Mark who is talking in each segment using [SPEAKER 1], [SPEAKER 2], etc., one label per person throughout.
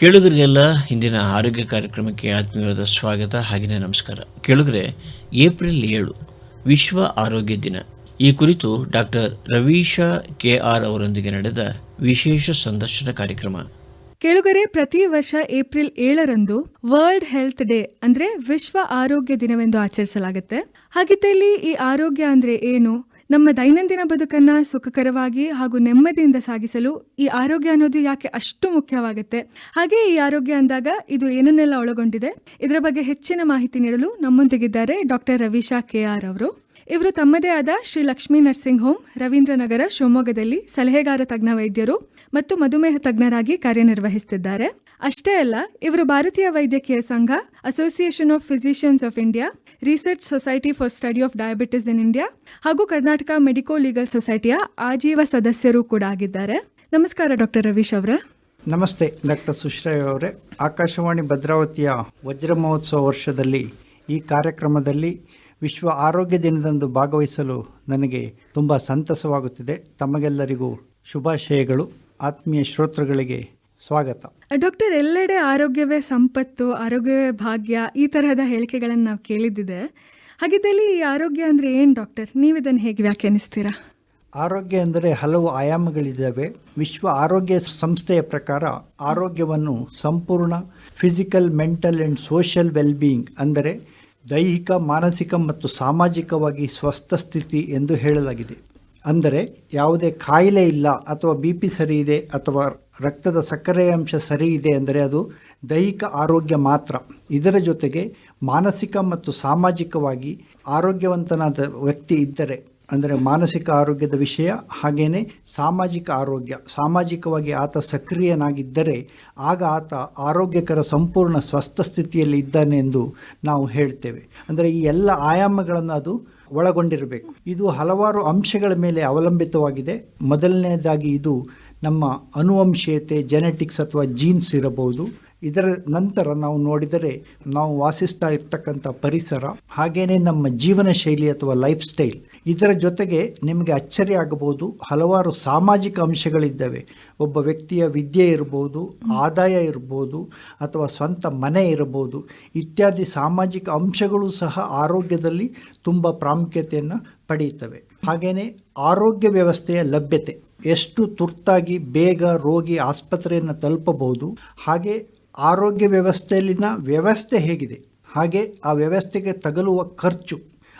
[SPEAKER 1] ಕೇಳುಗರಿಗೆಲ್ಲ ಇಂದಿನ ಆರೋಗ್ಯ ಕಾರ್ಯಕ್ರಮಕ್ಕೆ ಆತ್ಮೀಯವಾದ ಸ್ವಾಗತ ಹಾಗೆಯೇ ನಮಸ್ಕಾರ. ಕೇಳುಗರೆ, ಏಪ್ರಿಲ್ ಏಳು, ವಿಶ್ವ ಆರೋಗ್ಯ ದಿನ. ಈ ಕುರಿತು ಡಾಕ್ಟರ್ ರವೀಶ ಕೆ ಆರ್ ಅವರೊಂದಿಗೆ ನಡೆದ ವಿಶೇಷ ಸಂದರ್ಶನ ಕಾರ್ಯಕ್ರಮ.
[SPEAKER 2] ಕೇಳುಗರೆ, ಪ್ರತಿ ವರ್ಷ ಏಪ್ರಿಲ್ ಏಳರಂದು ವರ್ಲ್ಡ್ ಹೆಲ್ತ್ ಡೇ ಅಂದ್ರೆ ವಿಶ್ವ ಆರೋಗ್ಯ ದಿನವೆಂದು ಆಚರಿಸಲಾಗುತ್ತೆ. ಹಾಗಿದ್ದಲ್ಲಿ ಈ ಆರೋಗ್ಯ ಅಂದ್ರೆ ಏನು? ನಮ್ಮ ದೈನಂದಿನ ಬದುಕನ್ನು ಸುಖಕರವಾಗಿ ಹಾಗೂ ನೆಮ್ಮದಿಯಿಂದ ಸಾಗಿಸಲು ಈ ಆರೋಗ್ಯ ಅನ್ನೋದು ಯಾಕೆ ಅಷ್ಟು ಮುಖ್ಯವಾಗುತ್ತೆ? ಹಾಗೆ ಈ ಆರೋಗ್ಯ ಅಂದಾಗ ಇದು ಏನನ್ನೆಲ್ಲ ಒಳಗೊಂಡಿದೆ? ಇದರ ಬಗ್ಗೆ ಹೆಚ್ಚಿನ ಮಾಹಿತಿ ನೀಡಲು ನಮ್ಮೊಂದಿಗಿದ್ದಾರೆ ಡಾಕ್ಟರ್ ರವೀಶಾ ಕೆ ಆರ್ ಅವರು. ಇವರು ತಮ್ಮದೇ ಆದ ಶ್ರೀ ಲಕ್ಷ್ಮೀ ನರ್ಸಿಂಗ್ ಹೋಮ್, ರವೀಂದ್ರನಗರ, ಶಿವಮೊಗ್ಗದಲ್ಲಿ ಸಲಹೆಗಾರ ತಜ್ಞ ವೈದ್ಯರು ಮತ್ತು ಮಧುಮೇಹ ತಜ್ಞರಾಗಿ ಕಾರ್ಯನಿರ್ವಹಿಸುತ್ತಿದ್ದಾರೆ ಅಷ್ಟೇ ಅಲ್ಲ, ಇವರು ಭಾರತೀಯ ವೈದ್ಯಕೀಯ ಸಂಘ association of physicians of India research society for study of diabetes in India ಹಾಗೂ ಕರ್ನಾಟಕ ಮೆಡಿಕೋ ಲೀಗಲ್ ಸೊಸೈಟಿಯ ಆಜೀವ ಸದಸ್ಯರು ಕೂಡ ಆಗಿದ್ದಾರೆ. ನಮಸ್ಕಾರ ಡಾಕ್ಟರ್ ರವೀಶ್ ಅವರೇ.
[SPEAKER 3] ನಮಸ್ತೆ ಡಾಕ್ಟರ್ ಸುಶ್ರಯ್ ಅವರೇ. ಆಕಾಶವಾಣಿ ಭದ್ರಾವತಿಯ ವಜ್ರ ಮಹೋತ್ಸವ ವರ್ಷದಲ್ಲಿ ಈ ಕಾರ್ಯಕ್ರಮದಲ್ಲಿ ವಿಶ್ವ ಆರೋಗ್ಯ ದಿನದಂದು ಭಾಗವಹಿಸಲು ನನಗೆ ತುಂಬ ಸಂತಸವಾಗುತ್ತಿದೆ. ತಮಗೆಲ್ಲರಿಗೂ ಶುಭಾಶಯಗಳು. ಆತ್ಮೀಯ ಶ್ರೋತೃಗಳಿಗೆ ಸ್ವಾಗತ.
[SPEAKER 2] ಡಾಕ್ಟರ್ ಎಲ್ಲೆಡೆ ಆರೋಗ್ಯವೇ ಸಂಪತ್ತು ಆರೋಗ್ಯವೇ ಭಾಗ್ಯ ಈ ತರಹದ ಹೇಳಿಕೆಗಳನ್ನು ನಾವು ಕೇಳಿದ್ದಿದೆ. ಹಾಗಿದ್ದಲ್ಲಿ ಈ ಆರೋಗ್ಯ ಅಂದರೆ ಏನು ಡಾಕ್ಟರ್? ನೀವು ಇದನ್ನು ಹೇಗೆ ವ್ಯಾಖ್ಯಾನಿಸ್ತೀರಾ?
[SPEAKER 3] ಆರೋಗ್ಯ ಅಂದರೆ ಹಲವು ಆಯಾಮಗಳಿದ್ದಾವೆ. ವಿಶ್ವ ಆರೋಗ್ಯ ಸಂಸ್ಥೆಯ ಪ್ರಕಾರ ಆರೋಗ್ಯವನ್ನು ಸಂಪೂರ್ಣ physical mental and social wellbeing ಅಂದರೆ ದೈಹಿಕ ಮಾನಸಿಕ ಮತ್ತು ಸಾಮಾಜಿಕವಾಗಿ ಸ್ವಸ್ಥ ಸ್ಥಿತಿ ಎಂದು ಹೇಳಲಾಗಿದೆ. ಅಂದರೆ ಯಾವುದೇ ಕಾಯಿಲೆ ಇಲ್ಲ ಅಥವಾ ಬಿ ಪಿ ಸರಿ ಇದೆ ಅಥವಾ ರಕ್ತದ ಸಕ್ಕರೆ ಅಂಶ ಸರಿ ಇದೆ ಅಂದರೆ ಅದು ದೈಹಿಕ ಆರೋಗ್ಯ ಮಾತ್ರ. ಇದರ ಜೊತೆಗೆ ಮಾನಸಿಕ ಮತ್ತು ಸಾಮಾಜಿಕವಾಗಿ ಆರೋಗ್ಯವಂತನಾದ ವ್ಯಕ್ತಿ ಇದ್ದರೆ, ಅಂದರೆ ಮಾನಸಿಕ ಆರೋಗ್ಯದ ವಿಷಯ ಹಾಗೆಯೇ ಸಾಮಾಜಿಕ ಆರೋಗ್ಯ, ಸಾಮಾಜಿಕವಾಗಿ ಆತ ಸಕ್ರಿಯನಾಗಿದ್ದರೆ ಆಗ ಆತ ಆರೋಗ್ಯಕರ ಸಂಪೂರ್ಣ ಸ್ವಸ್ಥ ಸ್ಥಿತಿಯಲ್ಲಿ ಇದ್ದಾನೆ ಎಂದು ನಾವು ಹೇಳ್ತೇವೆ. ಅಂದರೆ ಈ ಎಲ್ಲ ಆಯಾಮಗಳನ್ನು ಅದು ಒಳಗೊಂಡಿರಬೇಕು. ಇದು ಹಲವಾರು ಅಂಶಗಳ ಮೇಲೆ ಅವಲಂಬಿತವಾಗಿದೆ. ಮೊದಲನೇದಾಗಿ ಇದು ನಮ್ಮ ಅನುವಂಶೀಯತೆ ಜೆನೆಟಿಕ್ಸ್ ಅಥವಾ ಜೀನ್ಸ್ ಇರಬಹುದು. ಇದರ ನಂತರ ನಾವು ನೋಡಿದರೆ ನಾವು ವಾಸಿಸ್ತಾ ಇರ್ತಕ್ಕಂಥ ಪರಿಸರ ಹಾಗೆಯೇ ನಮ್ಮ ಜೀವನ ಶೈಲಿ ಅಥವಾ ಲೈಫ್ ಸ್ಟೈಲ್ ಇದರ ಜೊತೆಗೆ ನಿಮಗೆ ಅಚ್ಚರಿ ಆಗಬಹುದು, ಹಲವಾರು ಸಾಮಾಜಿಕ ಅಂಶಗಳಿದ್ದಾವೆ. ಒಬ್ಬ ವ್ಯಕ್ತಿಯ ವಿದ್ಯೆ ಇರ್ಬೋದು, ಆದಾಯ ಇರ್ಬೋದು, ಅಥವಾ ಸ್ವಂತ ಮನೆ ಇರಬಹುದು ಇತ್ಯಾದಿ ಸಾಮಾಜಿಕ ಅಂಶಗಳು ಸಹ ಆರೋಗ್ಯದಲ್ಲಿ ತುಂಬ ಪ್ರಾಮುಖ್ಯತೆಯನ್ನು ಪಡೆಯುತ್ತವೆ. ಹಾಗೆಯೇ ಆರೋಗ್ಯ ವ್ಯವಸ್ಥೆಯ ಲಭ್ಯತೆ. ಎಷ್ಟು ತುರ್ತಾಗಿ ಬೇಗ ರೋಗಿ ಆಸ್ಪತ್ರೆಯನ್ನು ತಲುಪಬಹುದು, ಹಾಗೆ ಆರೋಗ್ಯ ವ್ಯವಸ್ಥೆಯಲ್ಲಿನ ವ್ಯವಸ್ಥೆ ಹೇಗಿದೆ, ಹಾಗೆ ಆ ವ್ಯವಸ್ಥೆಗೆ ತಗಲುವ ಖರ್ಚು,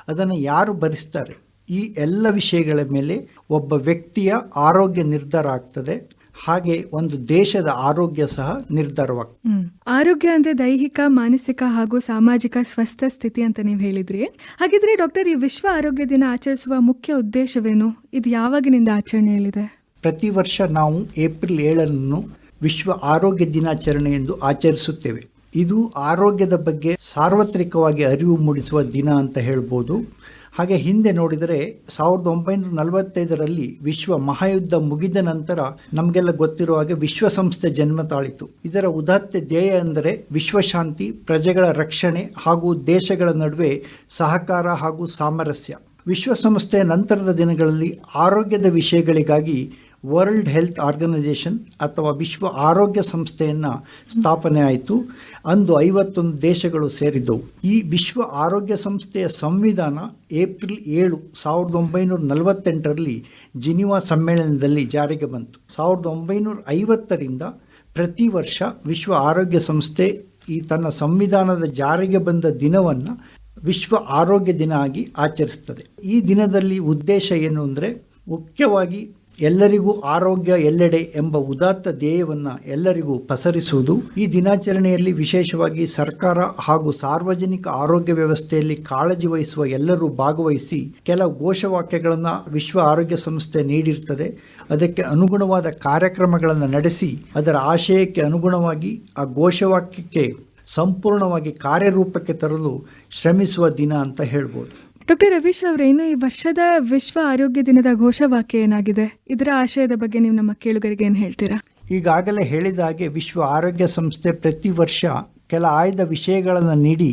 [SPEAKER 3] ಅದನ್ನು ಯಾರು ಭರಿಸ್ತಾರೆ? ಈ ಎಲ್ಲ ವಿಷಯಗಳ ಮೇಲೆ ಒಬ್ಬ ವ್ಯಕ್ತಿಯ ಆರೋಗ್ಯ ನಿರ್ಧಾರ ಆಗ್ತದೆ. ಹಾಗೆ ಒಂದು ದೇಶದ ಆರೋಗ್ಯ ಸಹ ನಿರ್ಧಾರವಾಗ್ತದೆ
[SPEAKER 2] ಆರೋಗ್ಯ ಅಂದ್ರೆ ದೈಹಿಕ ಮಾನಸಿಕ ಹಾಗೂ ಸಾಮಾಜಿಕ ಸ್ವಸ್ಥ ಸ್ಥಿತಿ ಅಂತ ನೀವು ಹೇಳಿದ್ರಿ. ಹಾಗಿದ್ರೆ ಡಾಕ್ಟರ್ ಈ ವಿಶ್ವ ಆರೋಗ್ಯ ದಿನ ಆಚರಿಸುವ ಮುಖ್ಯ ಉದ್ದೇಶವೇನು? ಇದು ಯಾವಾಗಿನಿಂದ ಆಚರಣೆಯಲ್ಲಿದೆ
[SPEAKER 3] ಪ್ರತಿ ವರ್ಷ ನಾವು ಏಪ್ರಿಲ್ ಏಳನ್ನು ವಿಶ್ವ ಆರೋಗ್ಯ ದಿನಾಚರಣೆ ಎಂದು ಆಚರಿಸುತ್ತೇವೆ. ಇದು ಆರೋಗ್ಯದ ಬಗ್ಗೆ ಸಾರ್ವತ್ರಿಕವಾಗಿ ಅರಿವು ಮೂಡಿಸುವ ದಿನ ಅಂತ ಹೇಳ್ಬೋದು. ಹಾಗೆ ಹಿಂದೆ ನೋಡಿದರೆ ಸಾವಿರದ ಒಂಬೈನೂರ ನಲವತ್ತೈದರಲ್ಲಿ ವಿಶ್ವ ಮಹಾಯುದ್ಧ ಮುಗಿದ ನಂತರ ನಮಗೆಲ್ಲ ಗೊತ್ತಿರುವ ಹಾಗೆ ವಿಶ್ವಸಂಸ್ಥೆ ಜನ್ಮ ತಾಳಿತು. ಇದರ ಉದಾತ್ತ ಧ್ಯೇಯ ಅಂದರೆ ವಿಶ್ವಶಾಂತಿ, ಪ್ರಜೆಗಳ ರಕ್ಷಣೆ ಹಾಗೂ ದೇಶಗಳ ನಡುವೆ ಸಹಕಾರ ಹಾಗೂ ಸಾಮರಸ್ಯ. ವಿಶ್ವಸಂಸ್ಥೆಯ ನಂತರದ ದಿನಗಳಲ್ಲಿ ಆರೋಗ್ಯದ ವಿಷಯಗಳಿಗಾಗಿ ವರ್ಲ್ಡ್ ಹೆಲ್ತ್ ಆರ್ಗನೈಜೇಷನ್ ಅಥವಾ ವಿಶ್ವ ಆರೋಗ್ಯ ಸಂಸ್ಥೆಯನ್ನು ಸ್ಥಾಪನೆ ಆಯಿತು. ಅಂದು ಐವತ್ತೊಂದು ದೇಶಗಳು ಸೇರಿದ್ದವು. ಈ ವಿಶ್ವ ಆರೋಗ್ಯ ಸಂಸ್ಥೆಯ ಸಂವಿಧಾನ ಏಪ್ರಿಲ್ ಏಳು ಸಾವಿರದ ಒಂಬೈನೂರ ನಲವತ್ತೆಂಟರಲ್ಲಿ ಜಿನಿವಾ ಸಮ್ಮೇಳನದಲ್ಲಿ ಜಾರಿಗೆ ಬಂತು. ಸಾವಿರದ ಒಂಬೈನೂರ ಐವತ್ತರಿಂದ ಪ್ರತಿ ವರ್ಷ ವಿಶ್ವ ಆರೋಗ್ಯ ಸಂಸ್ಥೆ ಈ ತನ್ನ ಸಂವಿಧಾನದ ಜಾರಿಗೆ ಬಂದ ದಿನವನ್ನು ವಿಶ್ವ ಆರೋಗ್ಯ ದಿನ ಆಗಿ ಆಚರಿಸ್ತದೆ. ಈ ದಿನದಲ್ಲಿ ಉದ್ದೇಶ ಏನು ಅಂದರೆ ಮುಖ್ಯವಾಗಿ ಎಲ್ಲರಿಗೂ ಆರೋಗ್ಯ ಎಲ್ಲೆಡೆ ಎಂಬ ಉದಾತ್ತ ಧ್ಯೇಯವನ್ನು ಎಲ್ಲರಿಗೂ ಪಸರಿಸುವುದು, ಈ ದಿನಾಚರಣೆಯಲ್ಲಿ ವಿಶೇಷವಾಗಿ ಸರ್ಕಾರ ಹಾಗೂ ಸಾರ್ವಜನಿಕ ಆರೋಗ್ಯ ವ್ಯವಸ್ಥೆಯಲ್ಲಿ ಕಾಳಜಿ ವಹಿಸುವ ಎಲ್ಲರೂ ಭಾಗವಹಿಸಿ ಕೆಲವು ಘೋಷವಾಕ್ಯಗಳನ್ನು ವಿಶ್ವ ಆರೋಗ್ಯ ಸಂಸ್ಥೆ ನೀಡಿರ್ತದೆ. ಅದಕ್ಕೆ ಅನುಗುಣವಾದ ಕಾರ್ಯಕ್ರಮಗಳನ್ನು ನಡೆಸಿ, ಅದರ ಆಶಯಕ್ಕೆ ಅನುಗುಣವಾಗಿ ಆ ಘೋಷವಾಕ್ಯಕ್ಕೆ ಸಂಪೂರ್ಣವಾಗಿ ಕಾರ್ಯರೂಪಕ್ಕೆ ತರಲು ಶ್ರಮಿಸುವ ದಿನ ಅಂತ ಹೇಳ್ಬೋದು.
[SPEAKER 2] ಡಾಕ್ಟರ್ ರವೀಶ್ ಅವರೇ, ಇನ್ನು ಈ ವರ್ಷದ ವಿಶ್ವ ಆರೋಗ್ಯ ದಿನದ ಘೋಷವಾಕ್ಯ ಏನಾಗಿದೆ? ಇದರ ಆಶಯದ ಬಗ್ಗೆ ನೀವು ನಮ್ಮ ಕೇಳುಗರಿಗೆ ಏನು ಹೇಳ್ತೀರಾ?
[SPEAKER 3] ಈಗಾಗಲೇ ಹೇಳಿದ ಹಾಗೆ ವಿಶ್ವ ಆರೋಗ್ಯ ಸಂಸ್ಥೆ ಪ್ರತಿ ವರ್ಷ ಕೆಲ ಆಯ್ದ ವಿಷಯಗಳನ್ನು ನೀಡಿ,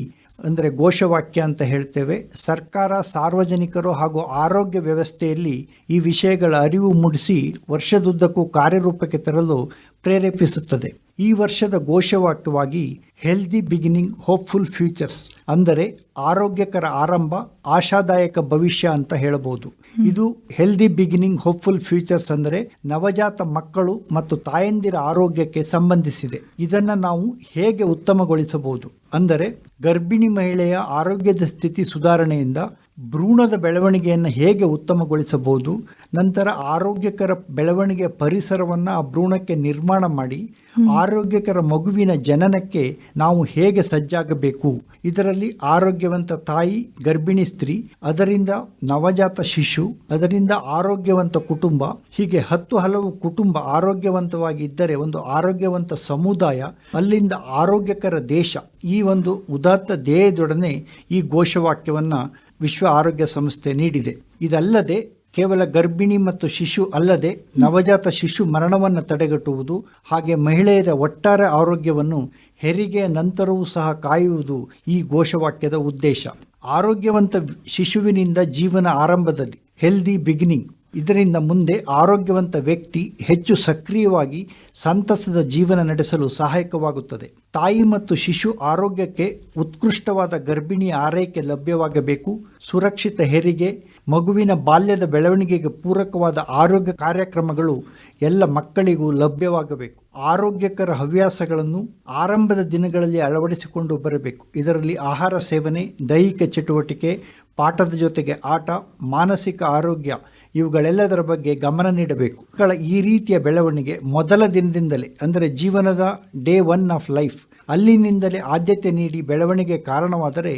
[SPEAKER 3] ಅಂದರೆ ಘೋಷವಾಕ್ಯ ಅಂತ ಹೇಳ್ತೇವೆ. ಸರ್ಕಾರ, ಸಾರ್ವಜನಿಕರು ಹಾಗೂ ಆರೋಗ್ಯ ವ್ಯವಸ್ಥೆಯಲ್ಲಿ ಈ ವಿಷಯಗಳ ಅರಿವು ಮೂಡಿಸಿ ವರ್ಷದುದ್ದಕ್ಕೂ ಕಾರ್ಯರೂಪಕ್ಕೆ ತರಲು ಪ್ರೇರೇಪಿಸುತ್ತದೆ. ಈ ವರ್ಷದ ಘೋಷವಾಕ್ಯವಾಗಿ ಹೆಲ್ದಿ ಬಿಗಿನಿಂಗ್ ಹೋಪ್ಫುಲ್ ಫ್ಯೂಚರ್ಸ್ ಅಂದರೆ ಆರೋಗ್ಯಕರ ಆರಂಭ, ಆಶಾದಾಯಕ ಭವಿಷ್ಯ ಅಂತ ಹೇಳಬಹುದು. ಇದು ಹೆಲ್ದಿ ಬಿಗಿನಿಂಗ್ ಹೋಪ್ಫುಲ್ ಫ್ಯೂಚರ್ಸ್ ಅಂದರೆ ನವಜಾತ ಮಕ್ಕಳು ಮತ್ತು ತಾಯಂದಿರ ಆರೋಗ್ಯಕ್ಕೆ ಸಂಬಂಧಿಸಿದೆ. ಇದನ್ನ ನಾವು ಹೇಗೆ ಉತ್ತಮಗೊಳಿಸಬಹುದು? ಅಂದರೆ ಗರ್ಭಿಣಿ ಮಹಿಳೆಯ ಆರೋಗ್ಯದ ಸ್ಥಿತಿ ಸುಧಾರಣೆಯಿಂದ ಭ್ರೂಣದ ಬೆಳವಣಿಗೆಯನ್ನು ಹೇಗೆ ಉತ್ತಮಗೊಳಿಸಬಹುದು ನಂತರ ಆರೋಗ್ಯಕರ ಬೆಳವಣಿಗೆಯ ಪರಿಸರವನ್ನು ಆ ಭ್ರೂಣಕ್ಕೆ ನಿರ್ಮಾಣ ಮಾಡಿ ಆರೋಗ್ಯಕರ ಮಗುವಿನ ಜನನಕ್ಕೆ ನಾವು ಹೇಗೆ ಸಜ್ಜಾಗಬೇಕು? ಇದರಲ್ಲಿ ಆರೋಗ್ಯವಂತ ತಾಯಿ ಗರ್ಭಿಣಿ ಸ್ತ್ರೀ ಅದರಿಂದ ನವಜಾತ ಶಿಶು ಅದರಿಂದ ಆರೋಗ್ಯವಂತ ಕುಟುಂಬ ಹೀಗೆ ಹತ್ತು ಹಲವು ಕುಟುಂಬ ಆರೋಗ್ಯವಂತವಾಗಿ ಇದ್ದರೆ ಒಂದು ಆರೋಗ್ಯವಂತ ಸಮುದಾಯ ಅಲ್ಲಿಂದ ಆರೋಗ್ಯಕರ ದೇಶ ಈ ಒಂದು ಉದಾತ್ತ ಧ್ಯೇಯದೊಡನೆ ಈ ಘೋಷವಾಕ್ಯವನ್ನು ವಿಶ್ವ ಆರೋಗ್ಯ ಸಂಸ್ಥೆ ನೀಡಿದೆ. ಇದಲ್ಲದೆ ಕೇವಲ ಗರ್ಭಿಣಿ ಮತ್ತು ಶಿಶು ಅಲ್ಲದೆ ನವಜಾತ ಶಿಶು ಮರಣವನ್ನು ತಡೆಗಟ್ಟುವುದು ಹಾಗೆ ಮಹಿಳೆಯರ ಒಟ್ಟಾರೆ ಆರೋಗ್ಯವನ್ನು ಹೆರಿಗೆಯ ನಂತರವೂ ಸಹ ಕಾಯುವುದು ಈ ಘೋಷವಾಕ್ಯದ ಉದ್ದೇಶ. ಆರೋಗ್ಯವಂತ ಶಿಶುವಿನಿಂದ ಜೀವನ ಆರಂಭದಲ್ಲಿ ಹೆಲ್ದಿ ಬಿಗಿನಿಂಗ್ ಇದರಿಂದ ಮುಂದೆ ಆರೋಗ್ಯವಂತ ವ್ಯಕ್ತಿ ಹೆಚ್ಚು ಸಕ್ರಿಯವಾಗಿ ಸಂತಸದ ಜೀವನ ನಡೆಸಲು ಸಹಾಯಕವಾಗುತ್ತದೆ. ತಾಯಿ ಮತ್ತು ಶಿಶು ಆರೋಗ್ಯಕ್ಕೆ ಉತ್ಕೃಷ್ಟವಾದ ಗರ್ಭಿಣಿ ಆರೈಕೆ ಲಭ್ಯವಾಗಬೇಕು. ಸುರಕ್ಷಿತ ಹೆರಿಗೆ, ಮಗುವಿನ ಬಾಲ್ಯದ ಬೆಳವಣಿಗೆಗೆ ಪೂರಕವಾದ ಆರೋಗ್ಯ ಕಾರ್ಯಕ್ರಮಗಳು ಎಲ್ಲ ಮಕ್ಕಳಿಗೂ ಲಭ್ಯವಾಗಬೇಕು. ಆರೋಗ್ಯಕರ ಹವ್ಯಾಸಗಳನ್ನು ಆರಂಭದ ದಿನಗಳಲ್ಲಿ ಅಳವಡಿಸಿಕೊಂಡು ಬರಬೇಕು. ಇದರಲ್ಲಿ ಆಹಾರ ಸೇವನೆ, ದೈಹಿಕ ಚಟುವಟಿಕೆ, ಪಾಠದ ಜೊತೆಗೆ ಆಟ, ಮಾನಸಿಕ ಆರೋಗ್ಯ ಇವುಗಳೆಲ್ಲದರ ಬಗ್ಗೆ ಗಮನ ನೀಡಬೇಕು. ಮಕ್ಕಳ ಈ ರೀತಿಯ ಬೆಳವಣಿಗೆ ಮೊದಲ ದಿನದಿಂದಲೇ ಅಂದರೆ ಜೀವನದ ಡೇ ಒನ್ ಆಫ್ ಲೈಫ್ ಅಲ್ಲಿನಿಂದಲೇ ಆದ್ಯತೆ ನೀಡಿ ಬೆಳವಣಿಗೆ ಕಾರಣವಾದರೆ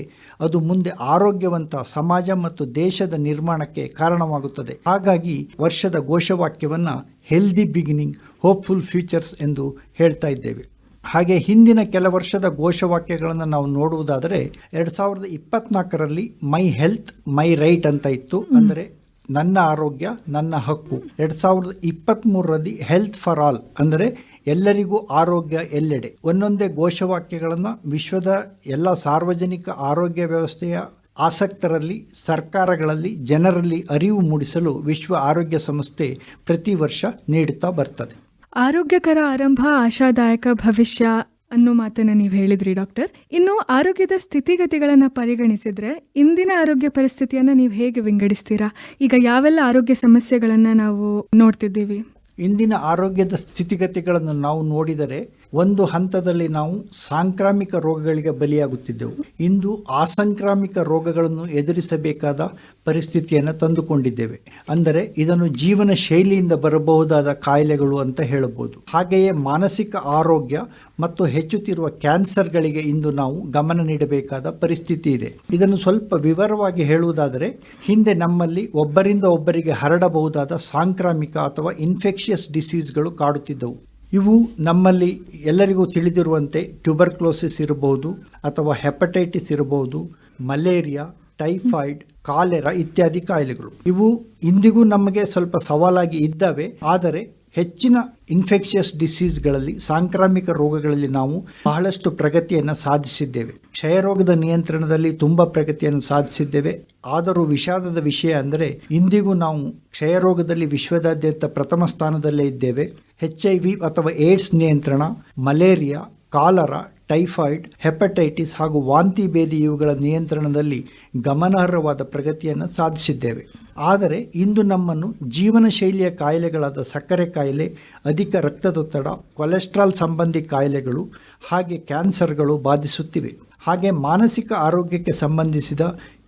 [SPEAKER 3] ಅದು ಮುಂದೆ ಆರೋಗ್ಯವಂತ ಸಮಾಜ ಮತ್ತು ದೇಶದ ನಿರ್ಮಾಣಕ್ಕೆ ಕಾರಣವಾಗುತ್ತದೆ. ಹಾಗಾಗಿ ವರ್ಷದ ಘೋಷವಾಕ್ಯವನ್ನು ಹೆಲ್ದಿ ಬಿಗಿನಿಂಗ್ ಹೋಪ್ಫುಲ್ ಫ್ಯೂಚರ್ಸ್ ಎಂದು ಹೇಳ್ತಾ ಇದ್ದೇವೆ. ಹಾಗೆ ಹಿಂದಿನ ಕೆಲ ವರ್ಷದ ಘೋಷವಾಕ್ಯಗಳನ್ನು ನಾವು ನೋಡುವುದಾದರೆ ಎರಡು ಸಾವಿರದ ಇಪ್ಪತ್ನಾಲ್ಕರಲ್ಲಿ ಮೈ ಹೆಲ್ತ್ ಮೈ ರೈಟ್ ಅಂತ ಇತ್ತು. ಅಂದರೆ ನನ್ನ ಆರೋಗ್ಯ, ನನ್ನ ಹಕ್ಕು. ಎರಡು ಸಾವಿರದ ಇಪ್ಪತ್ತ್ಮೂರರಲ್ಲಿ ಹೆಲ್ತ್ ಫಾರ್ ಆಲ್ ಅಂದರೆ ಎಲ್ಲರಿಗೂ ಆರೋಗ್ಯ ಎಲ್ಲೆಡೆ. ಒಂದೊಂದೇ ಘೋಷವಾಕ್ಯಗಳನ್ನು ವಿಶ್ವದ ಎಲ್ಲ ಸಾರ್ವಜನಿಕ ಆರೋಗ್ಯ ವ್ಯವಸ್ಥೆಯ ಆಸಕ್ತರಲ್ಲಿ, ಸರ್ಕಾರಗಳಲ್ಲಿ, ಜನರಲ್ಲಿ ಅರಿವು ಮೂಡಿಸಲು ವಿಶ್ವ ಆರೋಗ್ಯ ಸಂಸ್ಥೆ ಪ್ರತಿ ವರ್ಷ ನೀಡುತ್ತಾ ಬರ್ತದೆ.
[SPEAKER 2] ಆರೋಗ್ಯಕರ ಆರಂಭ ಆಶಾದಾಯಕ ಭವಿಷ್ಯ ಅನ್ನೋ ಮಾತನ್ನ ನೀವು ಹೇಳಿದ್ರಿ, ಡಾಕ್ಟರ್. ಇನ್ನು ಆರೋಗ್ಯದ ಸ್ಥಿತಿಗತಿಗಳನ್ನು ಪರಿಗಣಿಸಿದ್ರೆ ಇಂದಿನ ಆರೋಗ್ಯ ಪರಿಸ್ಥಿತಿಯನ್ನ ನೀವು ಹೇಗೆ ವಿಂಗಡಿಸ್ತೀರಾ? ಈಗ ಯಾವೆಲ್ಲ ಆರೋಗ್ಯ ಸಮಸ್ಯೆಗಳನ್ನ ನಾವು ನೋಡ್ತಿದ್ದೀವಿ?
[SPEAKER 3] ಇಂದಿನ ಆರೋಗ್ಯದ ಸ್ಥಿತಿಗತಿಗಳನ್ನು ನಾವು ನೋಡಿದರೆ ಒಂದು ಹಂತದಲ್ಲಿ ನಾವು ಸಾಂಕ್ರಾಮಿಕ ರೋಗಗಳಿಗೆ ಬಲಿಯಾಗುತ್ತಿದ್ದೆವು. ಇಂದು ಅಸಾಂಕ್ರಾಮಿಕ ರೋಗಗಳನ್ನು ಎದುರಿಸಬೇಕಾದ ಪರಿಸ್ಥಿತಿಯನ್ನು ತಂದುಕೊಂಡಿದ್ದೇವೆ. ಅಂದರೆ ಇದನ್ನು ಜೀವನ ಶೈಲಿಯಿಂದ ಬರಬಹುದಾದ ಕಾಯಿಲೆಗಳು ಅಂತ ಹೇಳಬಹುದು. ಹಾಗೆಯೇ ಮಾನಸಿಕ ಆರೋಗ್ಯ ಮತ್ತು ಹೆಚ್ಚುತ್ತಿರುವ ಕ್ಯಾನ್ಸರ್ಗಳಿಗೆ ಇಂದು ನಾವು ಗಮನ ನೀಡಬೇಕಾದ ಪರಿಸ್ಥಿತಿ ಇದೆ. ಇದನ್ನು ಸ್ವಲ್ಪ ವಿವರವಾಗಿ ಹೇಳುವುದಾದರೆ, ಹಿಂದೆ ನಮ್ಮಲ್ಲಿ ಒಬ್ಬರಿಂದ ಒಬ್ಬರಿಗೆ ಹರಡಬಹುದಾದ ಸಾಂಕ್ರಾಮಿಕ ಅಥವಾ ಇನ್ಫೆಕ್ಷಿಯಸ್ ಡಿಸೀಸ್ಗಳು ಕಾಡುತ್ತಿದ್ದವು. ಇವು ನಮ್ಮಲ್ಲಿ ಎಲ್ಲರಿಗೂ ತಿಳಿದಿರುವಂತೆ ಟ್ಯೂಬರ್ಕ್ಲೋಸಿಸ್ ಇರಬಹುದು ಅಥವಾ ಹೆಪಟೈಟಿಸ್ ಇರಬಹುದು ಮಲೇರಿಯಾ ಟೈಫಾಯ್ಡ್ ಕಾಲೆರಾ ಇತ್ಯಾದಿ ಕಾಯಿಲೆಗಳು. ಇವು ಇಂದಿಗೂ ನಮಗೆ ಸ್ವಲ್ಪ ಸವಾಲಾಗಿ ಇದ್ದಾವೆ, ಆದರೆ ಹೆಚ್ಚಿನ ಇನ್ಫೆಕ್ಷಿಯಸ್ ಡಿಸೀಸ್ಗಳಲ್ಲಿ ಸಾಂಕ್ರಾಮಿಕ ರೋಗಗಳಲ್ಲಿ ನಾವು ಬಹಳಷ್ಟು ಪ್ರಗತಿಯನ್ನು ಸಾಧಿಸಿದ್ದೇವೆ. ಕ್ಷಯರೋಗದ ನಿಯಂತ್ರಣದಲ್ಲಿ ತುಂಬ ಪ್ರಗತಿಯನ್ನು ಸಾಧಿಸಿದ್ದೇವೆ. ಆದರೂ ವಿಷಾದದ ವಿಷಯ ಅಂದರೆ, ಇಂದಿಗೂ ನಾವು ಕ್ಷಯರೋಗದಲ್ಲಿ ವಿಶ್ವದಾದ್ಯಂತ ಪ್ರಥಮ ಸ್ಥಾನದಲ್ಲೇ ಇದ್ದೇವೆ. ಎಚ್ ಐ ವಿ ಅಥವಾ ಏಡ್ಸ್ ನಿಯಂತ್ರಣ, ಮಲೇರಿಯಾ ಕಾಲರ, ಟೈಫಾಯ್ಡ್, ಹೆಪಟೈಟಿಸ್ ಹಾಗೂ ವಾಂತಿ ಭೇದಿ ಇವುಗಳ ನಿಯಂತ್ರಣದಲ್ಲಿ ಗಮನಾರ್ಹವಾದ ಪ್ರಗತಿಯನ್ನು ಸಾಧಿಸಿದ್ದೇವೆ. ಆದರೆ ಇಂದು ನಮ್ಮನ್ನು ಜೀವನ ಶೈಲಿಯ ಕಾಯಿಲೆಗಳಾದ ಸಕ್ಕರೆ ಕಾಯಿಲೆ, ಅಧಿಕ ರಕ್ತದೊತ್ತಡ, ಕೊಲೆಸ್ಟ್ರಾಲ್ ಸಂಬಂಧಿ ಕಾಯಿಲೆಗಳು, ಹಾಗೆ ಕ್ಯಾನ್ಸರ್ಗಳು ಬಾಧಿಸುತ್ತಿವೆ. ಹಾಗೆ ಮಾನಸಿಕ ಆರೋಗ್ಯಕ್ಕೆ ಸಂಬಂಧಿಸಿದ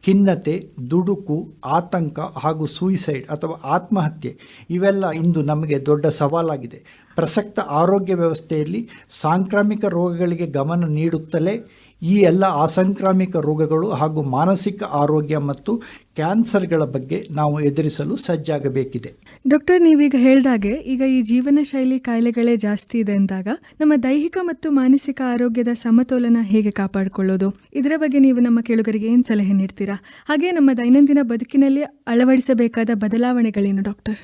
[SPEAKER 3] ಖಿನ್ನತೆ, ದುಡುಕು, ಆತಂಕ ಹಾಗೂ ಸೂಯಿಸೈಡ್ ಅಥವಾ ಆತ್ಮಹತ್ಯೆ ಇವೆಲ್ಲ ಇಂದು ನಮಗೆ ದೊಡ್ಡ ಸವಾಲಾಗಿದೆ. ಪ್ರಸಕ್ತ ಆರೋಗ್ಯ ವ್ಯವಸ್ಥೆಯಲ್ಲಿ ಸಾಂಕ್ರಾಮಿಕ ರೋಗಗಳಿಗೆ ಗಮನ ನೀಡುತ್ತಲೇ ಈ ಎಲ್ಲ ಅಸಾಂಕ್ರಾಮಿಕ ರೋಗಗಳು ಹಾಗೂ ಮಾನಸಿಕ ಆರೋಗ್ಯ ಮತ್ತು ಕ್ಯಾನ್ಸರ್ಗಳ ಬಗ್ಗೆ ನಾವು ಎದುರಿಸಲು ಸಜ್ಜಾಗಬೇಕಿದೆ.
[SPEAKER 2] ಡಾಕ್ಟರ್ ನೀವೀಗ ಹೇಳ್ದಾಗೆ ಈಗ ಈ ಜೀವನ ಶೈಲಿ ಕಾಯಿಲೆಗಳೇ ಜಾಸ್ತಿ ಇದೆ ಅಂದಾಗ ನಮ್ಮ ದೈಹಿಕ ಮತ್ತು ಮಾನಸಿಕ ಆರೋಗ್ಯದ ಸಮತೋಲನ ಹೇಗೆ ಕಾಪಾಡಿಕೊಳ್ಳೋದು? ಇದರ ಬಗ್ಗೆ ನೀವು ನಮ್ಮ ಕೇಳುಗರಿಗೆ ಏನು ಸಲಹೆ ನೀಡ್ತೀರಾ? ಹಾಗೆ ನಮ್ಮ ದೈನಂದಿನ ಬದುಕಿನಲ್ಲಿ ಅಳವಡಿಸಬೇಕಾದ ಬದಲಾವಣೆಗಳೇನು ಡಾಕ್ಟರ್?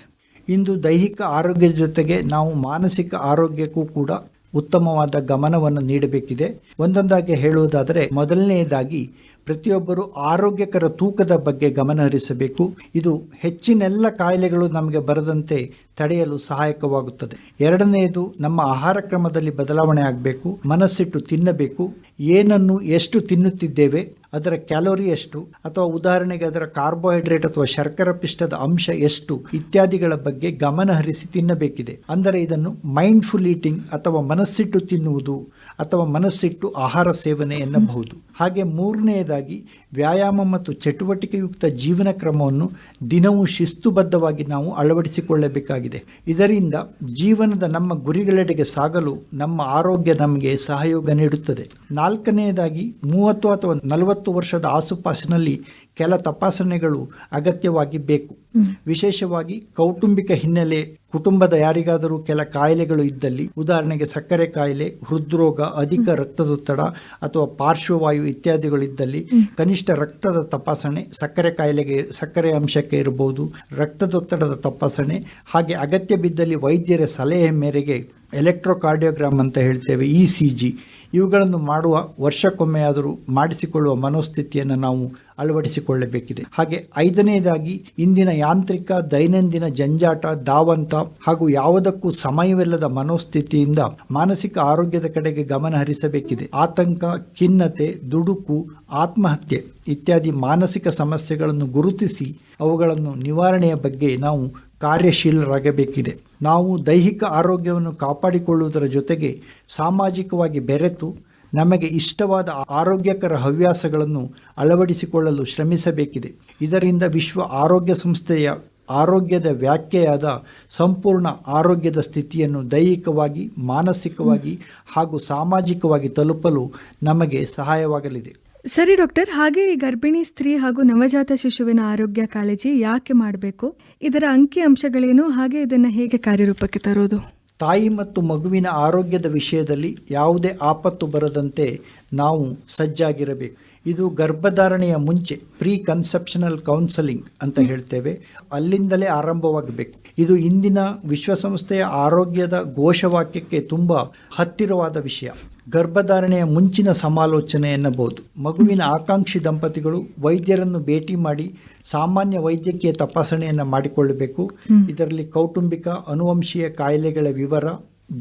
[SPEAKER 3] ಇಂದು ದೈಹಿಕ ಆರೋಗ್ಯದ ಜೊತೆಗೆ ನಾವು ಮಾನಸಿಕ ಆರೋಗ್ಯಕ್ಕೂ ಕೂಡ ಉತ್ತಮವಾದ ಗಮನವನ್ನು ನೀಡಬೇಕಿದೆ. ಒಂದೊಂದಾಗಿ ಹೇಳುವುದಾದರೆ ಮೊದಲನೆಯದಾಗಿ ಪ್ರತಿಯೊಬ್ಬರು ಆರೋಗ್ಯಕರ ತೂಕದ ಬಗ್ಗೆ ಗಮನ ಹರಿಸಬೇಕು. ಇದು ಹೆಚ್ಚಿನೆಲ್ಲ ಕಾಯಿಲೆಗಳು ನಮಗೆ ಬರದಂತೆ ತಡೆಯಲು ಸಹಾಯಕವಾಗುತ್ತದೆ. ಎರಡನೆಯದು, ನಮ್ಮ ಆಹಾರ ಕ್ರಮದಲ್ಲಿ ಬದಲಾವಣೆ ಆಗಬೇಕು, ಮನಸ್ಸಿಟ್ಟು ತಿನ್ನಬೇಕು. ಏನನ್ನು ಎಷ್ಟು ತಿನ್ನುತ್ತಿದ್ದೇವೆ, ಅದರ ಕ್ಯಾಲೋರಿ ಎಷ್ಟು, ಅಥವಾ ಉದಾಹರಣೆಗೆ ಅದರ ಕಾರ್ಬೋಹೈಡ್ರೇಟ್ ಅಥವಾ ಶರ್ಕರ ಪಿಷ್ಟದ ಅಂಶ ಎಷ್ಟು ಇತ್ಯಾದಿಗಳ ಬಗ್ಗೆ ಗಮನ ಹರಿಸಿ ತಿನ್ನಬೇಕಿದೆ. ಅಂದರೆ ಇದನ್ನು ಮೈಂಡ್ಫುಲ್ ಈಟಿಂಗ್ ಅಥವಾ ಮನಸ್ಸಿಟ್ಟು ತಿನ್ನುವುದು ಅಥವಾ ಮನಸ್ಸಿಟ್ಟು ಆಹಾರ ಸೇವನೆ ಎನ್ನಬಹುದು. ಹಾಗೆ ಮೂರನೆಯದಾಗಿ ವ್ಯಾಯಾಮ ಮತ್ತು ಚಟುವಟಿಕೆಯುಕ್ತ ಜೀವನ ಕ್ರಮವನ್ನು ದಿನವೂ ಶಿಸ್ತುಬದ್ಧವಾಗಿ ನಾವು ಅಳವಡಿಸಿಕೊಳ್ಳಬೇಕಾಗಿದೆ. ಇದರಿಂದ ಜೀವನದ ನಮ್ಮ ಗುರಿಗಳೆಡೆಗೆ ಸಾಗಲು ನಮ್ಮ ಆರೋಗ್ಯ ನಮಗೆ ಸಹಯೋಗ ನೀಡುತ್ತದೆ. ನಾಲ್ಕನೆಯದಾಗಿ ಮೂವತ್ತು ಅಥವಾ ನಲವತ್ತು ವರ್ಷದ ಆಸುಪಾಸಿನಲ್ಲಿ ಕೆಲ ತಪಾಸಣೆಗಳು ಅಗತ್ಯವಾಗಿ ಬೇಕು. ವಿಶೇಷವಾಗಿ ಕೌಟುಂಬಿಕ ಹಿನ್ನೆಲೆ ಕುಟುಂಬದ ಯಾರಿಗಾದರೂ ಕೆಲ ಕಾಯಿಲೆಗಳು ಇದ್ದಲ್ಲಿ ಉದಾಹರಣೆಗೆ ಸಕ್ಕರೆ ಕಾಯಿಲೆ ಹೃದ್ರೋಗ ಅಧಿಕ ರಕ್ತದೊತ್ತಡ ಅಥವಾ ಪಾರ್ಶ್ವವಾಯು ಇತ್ಯಾದಿಗಳಿದ್ದಲ್ಲಿ ಕನಿಷ್ಠ ರಕ್ತದ ತಪಾಸಣೆ ಸಕ್ಕರೆ ಕಾಯಿಲೆಗೆ ಸಕ್ಕರೆ ಅಂಶಕ್ಕೆ ಇರಬಹುದು ರಕ್ತದೊತ್ತಡದ ತಪಾಸಣೆ ಹಾಗೆ ಅಗತ್ಯ ಬಿದ್ದಲ್ಲಿ ವೈದ್ಯರ ಸಲಹೆ ಮೇರೆಗೆ ಎಲೆಕ್ಟ್ರೋಕಾರ್ಡಿಯೋಗ್ರಾಮ್ ಅಂತ ಹೇಳ್ತೇವೆ ಇ ಸಿ ಜಿ. ಇವುಗಳನ್ನು ಮಾಡುವ ವರ್ಷಕ್ಕೊಮ್ಮೆಯಾದರೂ ಮಾಡಿಸಿಕೊಳ್ಳುವ ಮನೋಸ್ಥಿತಿಯನ್ನು ನಾವು ಅಳವಡಿಸಿಕೊಳ್ಳಬೇಕಿದೆ. ಹಾಗೆ ಐದನೆಯದಾಗಿ, ಇಂದಿನ ಯಾಂತ್ರಿಕ, ದೈನಂದಿನ ಜಂಜಾಟ ದಾವಂತ ಹಾಗೂ ಯಾವುದಕ್ಕೂ ಸಮಯವಿಲ್ಲದ ಮನೋಸ್ಥಿತಿಯಿಂದ ಮಾನಸಿಕ ಆರೋಗ್ಯದ ಕಡೆಗೆ ಗಮನ ಹರಿಸಬೇಕಿದೆ. ಆತಂಕ, ಖಿನ್ನತೆ, ದುಡುಕು, ಆತ್ಮಹತ್ಯೆ ಇತ್ಯಾದಿ ಮಾನಸಿಕ ಸಮಸ್ಯೆಗಳನ್ನು ಗುರುತಿಸಿ ಅವುಗಳನ್ನು ನಿವಾರಣೆಯ ಬಗ್ಗೆ ನಾವು ಕಾರ್ಯಶೀಲರಾಗಬೇಕಿದೆ. ನಾವು ದೈಹಿಕ ಆರೋಗ್ಯವನ್ನು ಕಾಪಾಡಿಕೊಳ್ಳುವುದರ ಜೊತೆಗೆ ಸಾಮಾಜಿಕವಾಗಿ ಬೆರೆತು ನಮಗೆ ಇಷ್ಟವಾದ ಆರೋಗ್ಯಕರ ಹವ್ಯಾಸಗಳನ್ನು ಅಳವಡಿಸಿಕೊಳ್ಳಲು ಶ್ರಮಿಸಬೇಕಿದೆ. ಇದರಿಂದ ವಿಶ್ವ ಆರೋಗ್ಯ ಸಂಸ್ಥೆಯ ಆರೋಗ್ಯದ ವ್ಯಾಖ್ಯೆಯಾದ ಸಂಪೂರ್ಣ ಆರೋಗ್ಯದ ಸ್ಥಿತಿಯನ್ನು ದೈಹಿಕವಾಗಿ, ಮಾನಸಿಕವಾಗಿ ಹಾಗೂ ಸಾಮಾಜಿಕವಾಗಿ ತಲುಪಲು ನಮಗೆ ಸಹಾಯವಾಗಲಿದೆ.
[SPEAKER 2] ಸರಿ ಡಾಕ್ಟರ್, ಹಾಗೆ ಈ ಗರ್ಭಿಣಿ ಸ್ತ್ರೀ ಹಾಗೂ ನವಜಾತ ಶಿಶುವಿನ ಆರೋಗ್ಯ ಕಾಳಜಿ ಯಾಕೆ ಮಾಡಬೇಕು? ಇದರ ಅಂಕಿ ಅಂಶಗಳೇನು? ಹಾಗೆ ಇದನ್ನು ಹೇಗೆ ಕಾರ್ಯರೂಪಕ್ಕೆ ತರೋದು?
[SPEAKER 3] ತಾಯಿ ಮತ್ತು ಮಗುವಿನ ಆರೋಗ್ಯದ ವಿಷಯದಲ್ಲಿ ಯಾವುದೇ ಆಪತ್ತು ಬರದಂತೆ ನಾವು ಸಜ್ಜಾಗಿರಬೇಕು. ಇದು ಗರ್ಭಧಾರಣೆಯ ಮುಂಚೆ ಪ್ರೀ ಕನ್ಸೆಪ್ಷನಲ್ ಕೌನ್ಸಲಿಂಗ್ ಅಂತ ಹೇಳ್ತೇವೆ. ಅಲ್ಲಿಂದಲೇ ಆರಂಭವಾಗಬೇಕು. ಇದು ಇಂದಿನ ವಿಶ್ವಸಂಸ್ಥೆಯ ಆರೋಗ್ಯದ ಘೋಷವಾಕ್ಯಕ್ಕೆ ತುಂಬ ಹತ್ತಿರವಾದ ವಿಷಯ. ಗರ್ಭಧಾರಣೆಯ ಮುಂಚಿನ ಸಮಾಲೋಚನೆ ಎನ್ನಬಹುದು. ಮಗುವಿನ ಆಕಾಂಕ್ಷಿ ದಂಪತಿಗಳು ವೈದ್ಯರನ್ನು ಭೇಟಿ ಮಾಡಿ ಸಾಮಾನ್ಯ ವೈದ್ಯಕೀಯ ತಪಾಸಣೆಯನ್ನು ಮಾಡಿಕೊಳ್ಳಬೇಕು. ಇದರಲ್ಲಿ ಕೌಟುಂಬಿಕ ಅನುವಂಶೀಯ ಕಾಯಿಲೆಗಳ ವಿವರ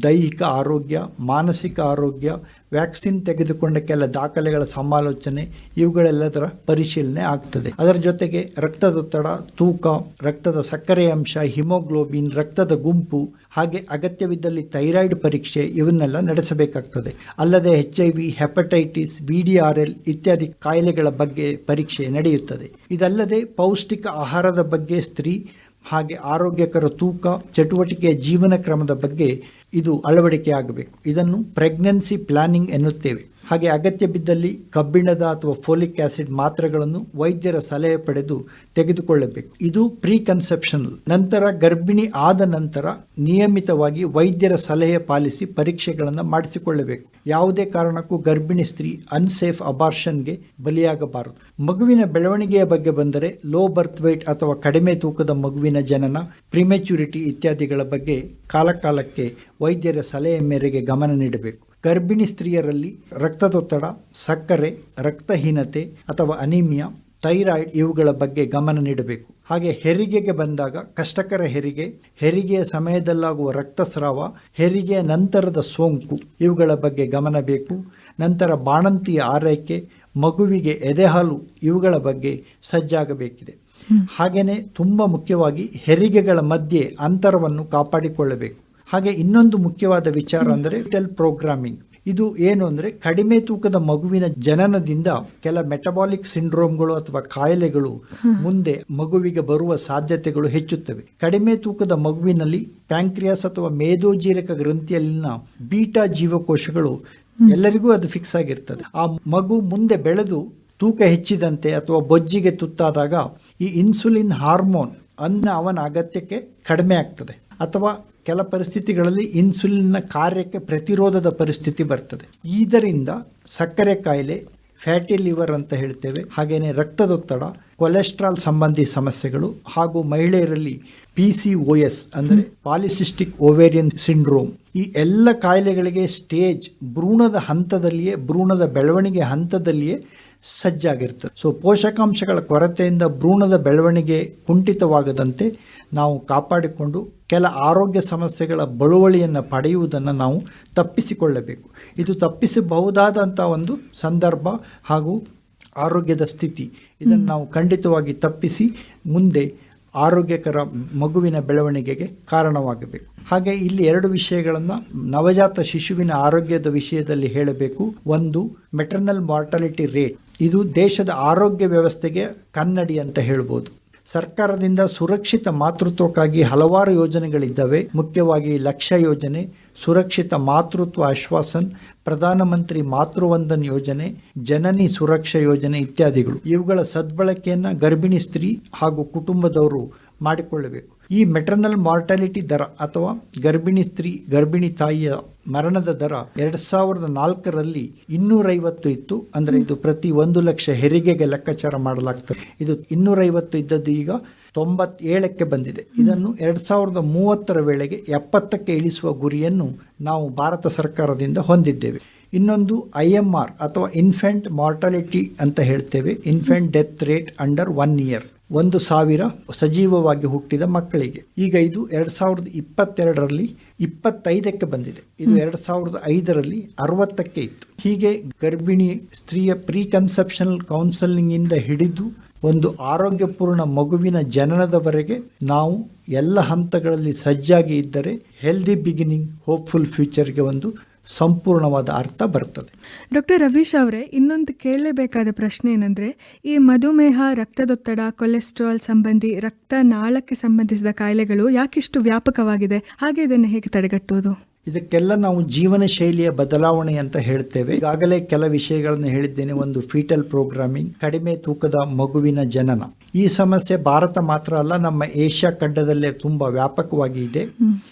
[SPEAKER 3] ದೈಹಿಕ ಆರೋಗ್ಯ, ಮಾನಸಿಕ ಆರೋಗ್ಯ, ವ್ಯಾಕ್ಸಿನ್ ತೆಗೆದುಕೊಂಡ ಕೆಲ ದಾಖಲೆಗಳ ಸಮಾಲೋಚನೆ ಇವುಗಳೆಲ್ಲದರ ಪರಿಶೀಲನೆ ಆಗ್ತದೆ. ಅದರ ಜೊತೆಗೆ ರಕ್ತದೊತ್ತಡ ತೂಕ, ರಕ್ತದ ಸಕ್ಕರೆ ಅಂಶ, ಹಿಮೋಗ್ಲೋಬಿನ್, ರಕ್ತದ ಗುಂಪು, ಹಾಗೆ ಅಗತ್ಯವಿದ್ದಲ್ಲಿ ಥೈರಾಯ್ಡ್ ಪರೀಕ್ಷೆ ಇವನ್ನೆಲ್ಲ ನಡೆಸಬೇಕಾಗ್ತದೆ. ಅಲ್ಲದೆ H I V, hepatitis, B D R L ಇತ್ಯಾದಿ ಕಾಯಿಲೆಗಳ ಬಗ್ಗೆ ಪರೀಕ್ಷೆ ನಡೆಯುತ್ತದೆ. ಇದಲ್ಲದೆ ಪೌಷ್ಟಿಕ ಆಹಾರದ ಬಗ್ಗೆ, ಸ್ತ್ರೀ ಹಾಗೆ ಆರೋಗ್ಯಕರ ತೂಕ, ಚಟುವಟಿಕೆಯ ಜೀವನ ಕ್ರಮದ ಬಗ್ಗೆ ಇದು ಅಳವಡಿಕೆ ಆಗಬೇಕು ಇದನ್ನು ಪ್ರೆಗ್ನೆನ್ಸಿ ಪ್ಲಾನಿಂಗ್ ಎನ್ನುತ್ತೇವೆ. ಹಾಗೆ ಅಗತ್ಯ ಬಿದ್ದಲ್ಲಿ ಕಬ್ಬಿಣದ ಅಥವಾ ಫೋಲಿಕ್ ಆಸಿಡ್ ಮಾತ್ರೆಗಳನ್ನು ವೈದ್ಯರ ಸಲಹೆ ಪಡೆದು ತೆಗೆದುಕೊಳ್ಳಬೇಕು. ಇದು ಪ್ರೀ ಕನ್ಸೆಪ್ಷನಲ್ ನಂತರ ಗರ್ಭಿಣಿ ಆದ ನಂತರ ನಿಯಮಿತವಾಗಿ ವೈದ್ಯರ ಸಲಹೆ ಪಾಲಿಸಿ ಪರೀಕ್ಷೆಗಳನ್ನು ಮಾಡಿಸಿಕೊಳ್ಳಬೇಕು. ಯಾವುದೇ ಕಾರಣಕ್ಕೂ ಗರ್ಭಿಣಿ ಸ್ತ್ರೀ ಅನ್ಸೇಫ್ ಅಬಾರ್ಷನ್ಗೆ ಬಲಿಯಾಗಬಾರದು. ಮಗುವಿನ ಬೆಳವಣಿಗೆಯ ಬಗ್ಗೆ ಬಂದರೆ ಲೋ ಬರ್ತ್ ವೇಟ್ ಅಥವಾ ಕಡಿಮೆ ತೂಕದ ಮಗುವಿನ ಜನನ ಪ್ರಿಮೆಚ್ಯೂರಿಟಿ ಇತ್ಯಾದಿಗಳ ಬಗ್ಗೆ ಕಾಲಕಾಲಕ್ಕೆ ವೈದ್ಯರ ಸಲಹೆ ಮೇರೆಗೆ ಗಮನ ನೀಡಬೇಕು. ಗರ್ಭಿಣಿ ಸ್ತ್ರೀಯರಲ್ಲಿ ರಕ್ತದೊತ್ತಡ ಸಕ್ಕರೆ ರಕ್ತಹೀನತೆ ಅಥವಾ ಅನಿಮಿಯಾ ಥೈರಾಯ್ಡ್ ಇವುಗಳ ಬಗ್ಗೆ ಗಮನ ನೀಡಬೇಕು. ಹಾಗೆ ಹೆರಿಗೆಗೆ ಬಂದಾಗ ಕಷ್ಟಕರ ಹೆರಿಗೆ ಹೆರಿಗೆಯ ಸಮಯದಲ್ಲಾಗುವ ರಕ್ತಸ್ರಾವ ಹೆರಿಗೆಯ ನಂತರದ ಸೋಂಕು ಇವುಗಳ ಬಗ್ಗೆ ಗಮನ ಬೇಕು. ನಂತರ ಬಾಣಂತಿಯ ಆರೈಕೆ ಮಗುವಿಗೆ ಎದೆಹಾಲು ಇವುಗಳ ಬಗ್ಗೆ ಸಜ್ಜಾಗಬೇಕಿದೆ. ಹಾಗೆಯೇ ತುಂಬ ಮುಖ್ಯವಾಗಿ ಹೆರಿಗೆಗಳ ಮಧ್ಯೆ ಅಂತರವನ್ನು ಕಾಪಾಡಿಕೊಳ್ಳಬೇಕು. ಹಾಗೆ ಇನ್ನೊಂದು ಮುಖ್ಯವಾದ ವಿಚಾರ ಅಂದರೆ ಟೆಲ್ ಪ್ರೋಗ್ರಾಮಿಂಗ್ ಇದು ಏನು ಅಂದರೆ ಕಡಿಮೆ ತೂಕದ ಮಗುವಿನ ಜನನದಿಂದ ಕೆಲ ಮೆಟಬಾಲಿಕ್ ಸಿಂಡ್ರೋಮ್ಗಳು ಅಥವಾ ಕಾಯಿಲೆಗಳು ಮುಂದೆ ಮಗುವಿಗೆ ಬರುವ ಸಾಧ್ಯತೆಗಳು ಹೆಚ್ಚುತ್ತವೆ. ಕಡಿಮೆ ತೂಕದ ಮಗುವಿನಲ್ಲಿ ಪ್ಯಾಂಕ್ರಿಯಾಸ್ ಅಥವಾ ಮೇದೋಜೀರಕ ಗ್ರಂಥಿಯಲ್ಲಿನ ಬೀಟಾ ಜೀವಕೋಶಗಳು ಎಲ್ಲರಿಗೂ ಅದು ಫಿಕ್ಸ್ ಆಗಿರ್ತದೆ. ಆ ಮಗು ಮುಂದೆ ಬೆಳೆದು ತೂಕ ಹೆಚ್ಚಿದಂತೆ ಅಥವಾ ಬೊಜ್ಜಿಗೆ ತುತ್ತಾದಾಗ ಈ ಇನ್ಸುಲಿನ್ ಹಾರ್ಮೋನ್ ಅನ್ನ ಅವನ ಅಗತ್ಯಕ್ಕೆ ಕಡಿಮೆ ಆಗ್ತದೆ. ಅಥವಾ ಕೆಲ ಪರಿಸ್ಥಿತಿಗಳಲ್ಲಿ ಇನ್ಸುಲಿನ್ನ ಕಾರ್ಯಕ್ಕೆ ಪ್ರತಿರೋಧದ ಪರಿಸ್ಥಿತಿ ಬರ್ತದೆ. ಇದರಿಂದ ಸಕ್ಕರೆ ಕಾಯಿಲೆ ಫ್ಯಾಟಿ ಲಿವರ್ ಅಂತ ಹೇಳ್ತೇವೆ ಹಾಗೆಯೇ ರಕ್ತದೊತ್ತಡ ಕೊಲೆಸ್ಟ್ರಾಲ್ ಸಂಬಂಧಿ ಸಮಸ್ಯೆಗಳು ಹಾಗೂ ಮಹಿಳೆಯರಲ್ಲಿ ಪಿ ಸಿ ಒ ಎಸ್ ಅಂದರೆ ಪಾಲಿಸಿಸ್ಟಿಕ್ ಓವೇರಿಯನ್ ಸಿಂಡ್ರೋಮ್. ಈ ಎಲ್ಲ ಕಾಯಿಲೆಗಳಿಗೆ ಸ್ಟೇಜ್ ಭ್ರೂಣದ ಹಂತದಲ್ಲಿಯೇ ಭ್ರೂಣದ ಬೆಳವಣಿಗೆ ಹಂತದಲ್ಲಿಯೇ ಸಜ್ಜಾಗಿರ್ತದೆ. ಸೊ ಪೋಷಕಾಂಶಗಳ ಕೊರತೆಯಿಂದ ಭ್ರೂಣದ ಬೆಳವಣಿಗೆ ಕುಂಠಿತವಾಗದಂತೆ ನಾವು ಕಾಪಾಡಿಕೊಂಡು ಕೆಲ ಆರೋಗ್ಯ ಸಮಸ್ಯೆಗಳ ಬಳುವಳಿಯನ್ನು ಪಡೆಯುವುದನ್ನು ನಾವು ತಪ್ಪಿಸಿಕೊಳ್ಳಬೇಕು. ಇದು ತಪ್ಪಿಸಬಹುದಾದಂಥ ಒಂದು ಸಂದರ್ಭ ಹಾಗೂ ಆರೋಗ್ಯದ ಸ್ಥಿತಿ. ಇದನ್ನು ನಾವು ಖಂಡಿತವಾಗಿ ತಪ್ಪಿಸಿ ಮುಂದೆ ಆರೋಗ್ಯಕರ ಮಗುವಿನ ಬೆಳವಣಿಗೆಗೆ ಕಾರಣವಾಗಬೇಕು. ಹಾಗೆ ಇಲ್ಲಿ ಎರಡು ವಿಷಯಗಳನ್ನು ನವಜಾತ ಶಿಶುವಿನ ಆರೋಗ್ಯದ ವಿಷಯದಲ್ಲಿ ಹೇಳಬೇಕು. ಒಂದು ಮೆಟರ್ನಲ್ ಮಾರ್ಟಾಲಿಟಿ ರೇಟ್ ಇದು ದೇಶದ ಆರೋಗ್ಯ ವ್ಯವಸ್ಥೆಗೆ ಕನ್ನಡಿ ಅಂತ ಹೇಳ್ಬೋದು. ಸರ್ಕಾರದಿಂದ ಸುರಕ್ಷಿತ ಮಾತೃತ್ವಕ್ಕಾಗಿ ಹಲವಾರು ಯೋಜನೆಗಳಿದ್ದಾವೆ. ಮುಖ್ಯವಾಗಿ ಲಕ್ಷ್ಯ ಯೋಜನೆ, ಸುರಕ್ಷಿತ ಮಾತೃತ್ವ ಆಶ್ವಾಸನ್ ಪ್ರಧಾನಮಂತ್ರಿ ಮಾತೃವಂದನ್ ಯೋಜನೆ, ಜನನಿ ಸುರಕ್ಷಾ ಯೋಜನೆ ಇತ್ಯಾದಿಗಳು. ಇವುಗಳ ಸದ್ಬಳಕೆಯನ್ನು ಗರ್ಭಿಣಿ ಸ್ತ್ರೀ ಹಾಗೂ ಕುಟುಂಬದವರು ಮಾಡಿಕೊಳ್ಳಬೇಕು. ಈ ಮೆಟರ್ನಲ್ ಮಾರ್ಟಾಲಿಟಿ ದರ ಅಥವಾ ಗರ್ಭಿಣಿ ಸ್ತ್ರೀ ಗರ್ಭಿಣಿ ತಾಯಿಯ ಮರಣದ ದರ ಎರಡ್ ಸಾವಿರದ ನಾಲ್ಕರಲ್ಲಿ ಇನ್ನೂರೈವತ್ತು ಇತ್ತು. ಅಂದ್ರೆ ಇದು ಪ್ರತಿ ಒಂದು ಲಕ್ಷ ಹೆರಿಗೆಗೆ ಲೆಕ್ಕಾಚಾರ ಮಾಡಲಾಗ್ತದೆ. ಇದು ಇನ್ನೂರೈವತ್ತು ಇದ್ದದ್ದು ಈಗ ತೊಂಬತ್ತೇಳಕ್ಕೆ ಬಂದಿದೆ. ಇದನ್ನು ಎರಡ್ ಸಾವಿರದ ಮೂವತ್ತರ ವೇಳೆಗೆ ಎಪ್ಪತ್ತಕ್ಕೆ ಇಳಿಸುವ ಗುರಿಯನ್ನು ನಾವು ಭಾರತ ಸರ್ಕಾರದಿಂದ ಹೊಂದಿದ್ದೇವೆ. ಇನ್ನೊಂದು ಐ ಎಂ ಆರ್ ಅಥವಾ ಇನ್ಫೆಂಟ್ ಮಾರ್ಟಾಲಿಟಿ ಅಂತ ಹೇಳ್ತೇವೆ. Infant death rate under one year ಒಂದು ಸಾವಿರ ಸಜೀವವಾಗಿ ಹುಟ್ಟಿದ ಮಕ್ಕಳಿಗೆ. ಈಗ ಇದು ಎರಡು ಸಾವಿರದ ಇಪ್ಪತ್ತೆರಡರಲ್ಲಿ ಇಪ್ಪತ್ತೈದಕ್ಕೆ ಬಂದಿದೆ. ಇದು ಎರಡು ಸಾವಿರದ ಐದರಲ್ಲಿ ಅರವತ್ತಕ್ಕೆ ಇತ್ತು. ಹೀಗೆ ಗರ್ಭಿಣಿ ಸ್ತ್ರೀಯ ಪ್ರೀ ಕನ್ಸೆಪ್ಷನಲ್ ಕೌನ್ಸೆಲಿಂಗ್ ಇಂದ ಹಿಡಿದು ಒಂದು ಆರೋಗ್ಯಪೂರ್ಣ ಮಗುವಿನ ಜನನದವರೆಗೆ ನಾವು ಎಲ್ಲ ಹಂತಗಳಲ್ಲಿ ಸಜ್ಜಾಗಿ ಇದ್ದರೆ ಹೆಲ್ದಿ ಬಿಗಿನಿಂಗ್ ಹೋಪ್ಫುಲ್ ಫ್ಯೂಚರ್ಗೆ ಒಂದು ಸಂಪೂರ್ಣವಾದ ಅರ್ಥ ಬರ್ತದೆ
[SPEAKER 2] ಡಾಕ್ಟರ್ ರವೀಶ್ ಅವರೇ, ಇನ್ನೊಂದು ಕೇಳಲೇಬೇಕಾದ ಪ್ರಶ್ನೆ ಏನಂದ್ರೆ, ಈ ಮಧುಮೇಹ, ರಕ್ತದೊತ್ತಡ ಕೊಲೆಸ್ಟ್ರಾಲ್ ಸಂಬಂಧಿ ರಕ್ತ ನಾಳಕ್ಕೆ ಸಂಬಂಧಿಸಿದ ಕಾಯಿಲೆಗಳು ಯಾಕಿಷ್ಟು ವ್ಯಾಪಕವಾಗಿದೆ? ಹಾಗೆ ಇದನ್ನು ಹೇಗೆ ತಡೆಗಟ್ಟುವುದು?
[SPEAKER 3] ಇದಕ್ಕೆಲ್ಲ ನಾವು ಜೀವನ ಶೈಲಿಯ ಬದಲಾವಣೆ ಅಂತ ಹೇಳ್ತೇವೆ. ಈಗಾಗಲೇ ಕೆಲ ವಿಷಯಗಳನ್ನು ಹೇಳಿದ್ದೇನೆ. ಒಂದು ಫೀಟಲ್ ಪ್ರೋಗ್ರಾಮಿಂಗ್ ಕಡಿಮೆ ತೂಕದ ಮಗುವಿನ ಜನನ. ಈ ಸಮಸ್ಯೆ ಭಾರತ ಮಾತ್ರ ಅಲ್ಲ, ನಮ್ಮ ಏಷ್ಯಾ ಖಂಡದಲ್ಲೇ ತುಂಬಾ ವ್ಯಾಪಕವಾಗಿ ಇದೆ.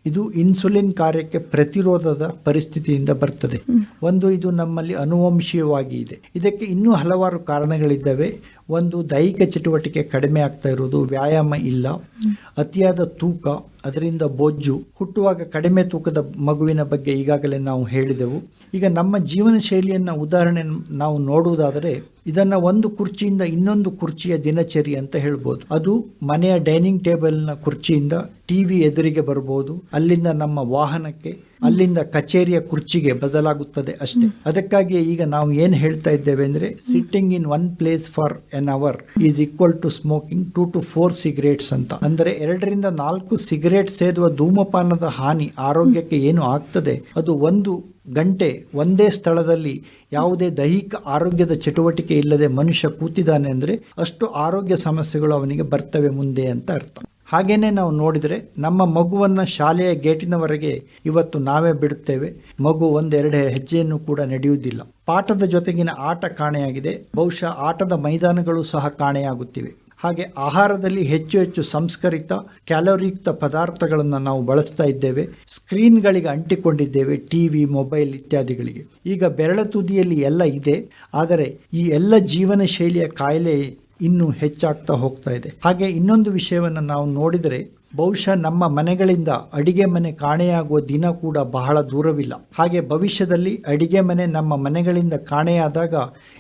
[SPEAKER 3] ಇದು ಇನ್ಸುಲಿನ್ ಕಾರ್ಯಕ್ಕೆ ಪ್ರತಿರೋಧದ ಪರಿಸ್ಥಿತಿಯಿಂದ ಬರ್ತದೆ. ಒಂದು ಇದು ನಮ್ಮಲ್ಲಿ ಅನುವಂಶೀಯವಾಗಿ ಇದೆ. ಇದಕ್ಕೆ ಇನ್ನೂ ಹಲವಾರು ಕಾರಣಗಳಿದ್ದಾವೆ. ಒಂದು ದೈಹಿಕ ಚಟುವಟಿಕೆ ಕಡಿಮೆ ಆಗ್ತಾ ಇರೋದು ವ್ಯಾಯಾಮ ಇಲ್ಲ, ಅತಿಯಾದ ತೂಕ ಅದರಿಂದ ಬೊಜ್ಜು ಹುಟ್ಟುವಾಗ ಕಡಿಮೆ ತೂಕದ ಮಗುವಿನ ಬಗ್ಗೆ ಈಗಾಗಲೇ ನಾವು ಹೇಳಿದೆವು. ಈಗ ನಮ್ಮ ಜೀವನ ಶೈಲಿಯನ್ನ ಉದಾಹರಣೆ ನಾವು ನೋಡುವುದಾದರೆ, ಇದನ್ನ ಒಂದು ಕುರ್ಚಿಯಿಂದ ಇನ್ನೊಂದು ಕುರ್ಚಿಯ ದಿನಚರಿ ಅಂತ ಹೇಳ್ಬೋದು. ಅದು ಮನೆಯ ಡೈನಿಂಗ್ ಟೇಬಲ್ನ ಕುರ್ಚಿಯಿಂದ ಟಿವಿ ಎದುರಿಗೆ ಬರಬಹುದು ಅಲ್ಲಿಂದ ನಮ್ಮ ವಾಹನಕ್ಕೆ, ಅಲ್ಲಿಂದ ಕಚೇರಿಯ ಕುರ್ಚಿಗೆ ಬದಲಾಗುತ್ತದೆ ಅಷ್ಟೇ. ಅದಕ್ಕಾಗಿ ಈಗ ನಾವು ಏನು ಹೇಳ್ತಾ ಇದ್ದೇವೆ ಅಂದರೆ sitting in one place for an hour is equal to smoking two to four cigarettes ಅಂತ. ಅಂದರೆ ಎರಡರಿಂದ ನಾಲ್ಕು ಸಿಗರೇಟ್ ಸೇದುವ ಧೂಮಪಾನದ ಹಾನಿ ಆರೋಗ್ಯಕ್ಕೆ ಏನು ಆಗ್ತದೆ? ಅದು ಒಂದು ಗಂಟೆ ಒಂದೇ ಸ್ಥಳದಲ್ಲಿ ಯಾವುದೇ ದೈಹಿಕ ಆರೋಗ್ಯದ ಚಟುವಟಿಕೆ ಇಲ್ಲದೆ ಮನುಷ್ಯ ಕೂತಿದ್ದಾನೆ ಅಂದರೆ ಅಷ್ಟು ಆರೋಗ್ಯ ಸಮಸ್ಯೆಗಳು ಅವನಿಗೆ ಬರ್ತವೆ ಮುಂದೆ ಅಂತ ಅರ್ಥ. ಹಾಗೇನೆ ನಾವು ನೋಡಿದರೆ ನಮ್ಮ ಮಗುವನ್ನ ಶಾಲೆಯ ಗೇಟಿನವರೆಗೆ ಇವತ್ತು ನಾವೇ ಬಿಡುತ್ತೇವೆ. ಮಗು ಒಂದೆರಡು ಹೆಜ್ಜೆಯನ್ನು ಕೂಡ ನಡೆಯುವುದಿಲ್ಲ. ಪಾಠದ ಜೊತೆಗಿನ ಆಟ ಕಾಣೆಯಾಗಿದೆ. ಬಹುಶಃ ಆಟದ ಮೈದಾನಗಳು ಸಹ ಕಾಣೆಯಾಗುತ್ತಿವೆ. ಹಾಗೆ ಆಹಾರದಲ್ಲಿ ಹೆಚ್ಚು ಹೆಚ್ಚು ಸಂಸ್ಕರಿತ, ಕ್ಯಾಲೋರಿಯುಕ್ತ ಪದಾರ್ಥಗಳನ್ನು ನಾವು ಬಳಸ್ತಾ ಇದ್ದೇವೆ. ಸ್ಕ್ರೀನ್ಗಳಿಗೆ ಅಂಟಿಕೊಂಡಿದ್ದೇವೆ, ಟಿವಿ, ಮೊಬೈಲ್ ಇತ್ಯಾದಿಗಳಿಗೆ. ಈಗ ಬೆರಳ ತುದಿಯಲ್ಲಿ ಎಲ್ಲ ಇದೆ. ಆದರೆ ಈ ಎಲ್ಲ ಜೀವನ ಶೈಲಿಯ ಕಾಯಿಲೆ ಇನ್ನೂ ಹೆಚ್ಚಾಗ್ತಾ ಹೋಗ್ತಾ ಇದೆ. ಹಾಗೆ ಇನ್ನೊಂದು ವಿಷಯವನ್ನು ನಾವು ನೋಡಿದರೆ, ಬಹುಶಃ ನಮ್ಮ ಮನೆಗಳಿಂದ ಅಡಿಗೆ ಮನೆ ಕಾಣೆಯಾಗುವ ದಿನ ಕೂಡ ಬಹಳ ದೂರವಿಲ್ಲ. ಹಾಗೆ ಭವಿಷ್ಯದಲ್ಲಿ ಅಡಿಗೆ ಮನೆ ನಮ್ಮ ಮನೆಗಳಿಂದ ಕಾಣೆಯಾದಾಗ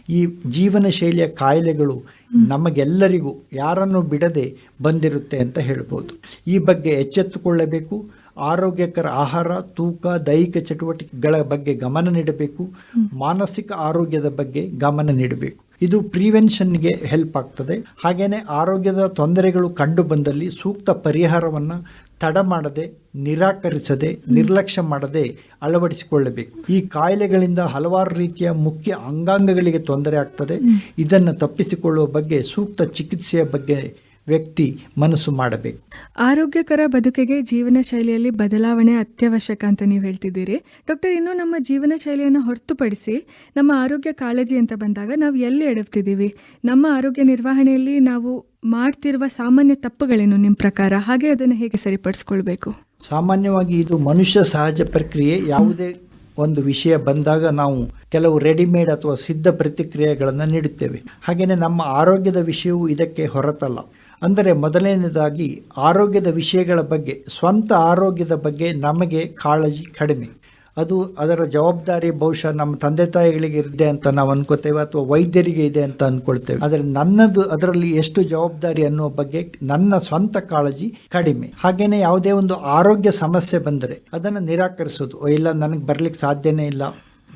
[SPEAKER 3] ಈ ಜೀವನ ಶೈಲಿಯ ಕಾಯಿಲೆಗಳು ನಮಗೆಲ್ಲರಿಗೂ ಯಾರನ್ನು ಬಿಡದೆ ಬಂದಿರುತ್ತೆ ಅಂತ ಹೇಳ್ಬೋದು. ಈ ಬಗ್ಗೆ ಎಚ್ಚೆತ್ತುಕೊಳ್ಳಬೇಕು. ಆರೋಗ್ಯಕರ ಆಹಾರ, ತೂಕ, ದೈಹಿಕ ಚಟುವಟಿಕೆಗಳ ಬಗ್ಗೆ ಗಮನ ನೀಡಬೇಕು. ಮಾನಸಿಕ ಆರೋಗ್ಯದ ಬಗ್ಗೆ ಗಮನ ನೀಡಬೇಕು. ಇದು ಪ್ರಿವೆನ್ಷನ್ಗೆ ಹೆಲ್ಪ್ ಆಗ್ತದೆ. ಹಾಗೆಯೇ ಆರೋಗ್ಯದ ತೊಂದರೆಗಳು ಕಂಡು ಬಂದಲ್ಲಿ ಸೂಕ್ತ ಪರಿಹಾರವನ್ನು ತಡ ಮಾಡದೆ ನಿರಾಕರಿಸದೆ ನಿರ್ಲಕ್ಷ್ಯ ಮಾಡದೆ ಅಳವಡಿಸಿಕೊಳ್ಳಬೇಕು. ಈ ಕಾಯಿಲೆಗಳಿಂದ ಹಲವಾರು ರೀತಿಯ ಮುಖ್ಯ ಅಂಗಾಂಗಗಳಿಗೆ ತೊಂದರೆ ಆಗ್ತದೆ. ಇದನ್ನು ತಪ್ಪಿಸಿಕೊಳ್ಳುವ ಬಗ್ಗೆ ಸೂಕ್ತ ಚಿಕಿತ್ಸೆಯ ಬಗ್ಗೆ ವ್ಯಕ್ತಿ ಮನಸ್ಸು ಮಾಡಬೇಕು.
[SPEAKER 2] ಆರೋಗ್ಯಕರ ಬದುಕಿಗೆ ಜೀವನ ಶೈಲಿಯಲ್ಲಿ ಬದಲಾವಣೆ ಅತ್ಯವಶ್ಯಕ ಅಂತ ನೀವು ಹೇಳ್ತಿದ್ದೀರಿ. ಡಾಕ್ಟರ್ ಇನ್ನು ನಮ್ಮ ಜೀವನ ಶೈಲಿಯನ್ನು ಹೊರತುಪಡಿಸಿ ನಮ್ಮ ಆರೋಗ್ಯ ಕಾಳಜಿ ಅಂತ ಬಂದಾಗ ನಾವು ಎಲ್ಲಿ ಎಡವ್ತಿದ್ದೀವಿ? ನಮ್ಮ ಆರೋಗ್ಯ ನಿರ್ವಹಣೆಯಲ್ಲಿ ನಾವು ಮಾಡ್ತಿರುವ ಸಾಮಾನ್ಯ ತಪ್ಪುಗಳೇನು ನಿಮ್ಮ ಪ್ರಕಾರ? ಹಾಗೆ ಅದನ್ನು ಹೇಗೆ ಸರಿಪಡಿಸ್ಕೊಳ್ಬೇಕು?
[SPEAKER 3] ಸಾಮಾನ್ಯವಾಗಿ ಇದು ಮನುಷ್ಯ ಸಹಜ ಪ್ರಕ್ರಿಯೆ. ಯಾವುದೇ ಒಂದು ವಿಷಯ ಬಂದಾಗ ನಾವು ಕೆಲವು ರೆಡಿಮೇಡ್ ಅಥವಾ ಸಿದ್ಧ ಪ್ರತಿಕ್ರಿಯೆಗಳನ್ನು ನೀಡುತ್ತೇವೆ. ಹಾಗೆಯೇ ನಮ್ಮ ಆರೋಗ್ಯದ ವಿಷಯವು ಇದಕ್ಕೆ ಹೊರತಲ್ಲ. ಅಂದರೆ ಮೊದಲನೇದಾಗಿ ಆರೋಗ್ಯದ ವಿಷಯಗಳ ಬಗ್ಗೆ ಸ್ವಂತ ಆರೋಗ್ಯದ ಬಗ್ಗೆ ನಮಗೆ ಕಾಳಜಿ ಕಡಿಮೆ. ಅದು ಅದರ ಜವಾಬ್ದಾರಿ ಬಹುಶಃ ನಮ್ಮ ತಂದೆ ತಾಯಿಗಳಿಗೆ ಇದೆ ಅಂತ ನಾವು ಅನ್ಕೋತೇವೆ ಅಥವಾ ವೈದ್ಯರಿಗೆ ಇದೆ ಅಂತ ಅನ್ಕೊಳ್ತೇವೆ. ಆದರೆ ನನ್ನದು ಅದರಲ್ಲಿ ಎಷ್ಟು ಜವಾಬ್ದಾರಿ ಅನ್ನೋ ಬಗ್ಗೆ ನನ್ನ ಸ್ವಂತ ಕಾಳಜಿ ಕಡಿಮೆ. ಹಾಗೇನೆ ಯಾವುದೇ ಒಂದು ಆರೋಗ್ಯ ಸಮಸ್ಯೆ ಬಂದರೆ ಅದನ್ನು ನಿರಾಕರಿಸೋದು. "ಓ, ಇಲ್ಲ ನನಗೆ ಬರ್ಲಿಕ್ಕೆ ಸಾಧ್ಯನೇ ಇಲ್ಲ.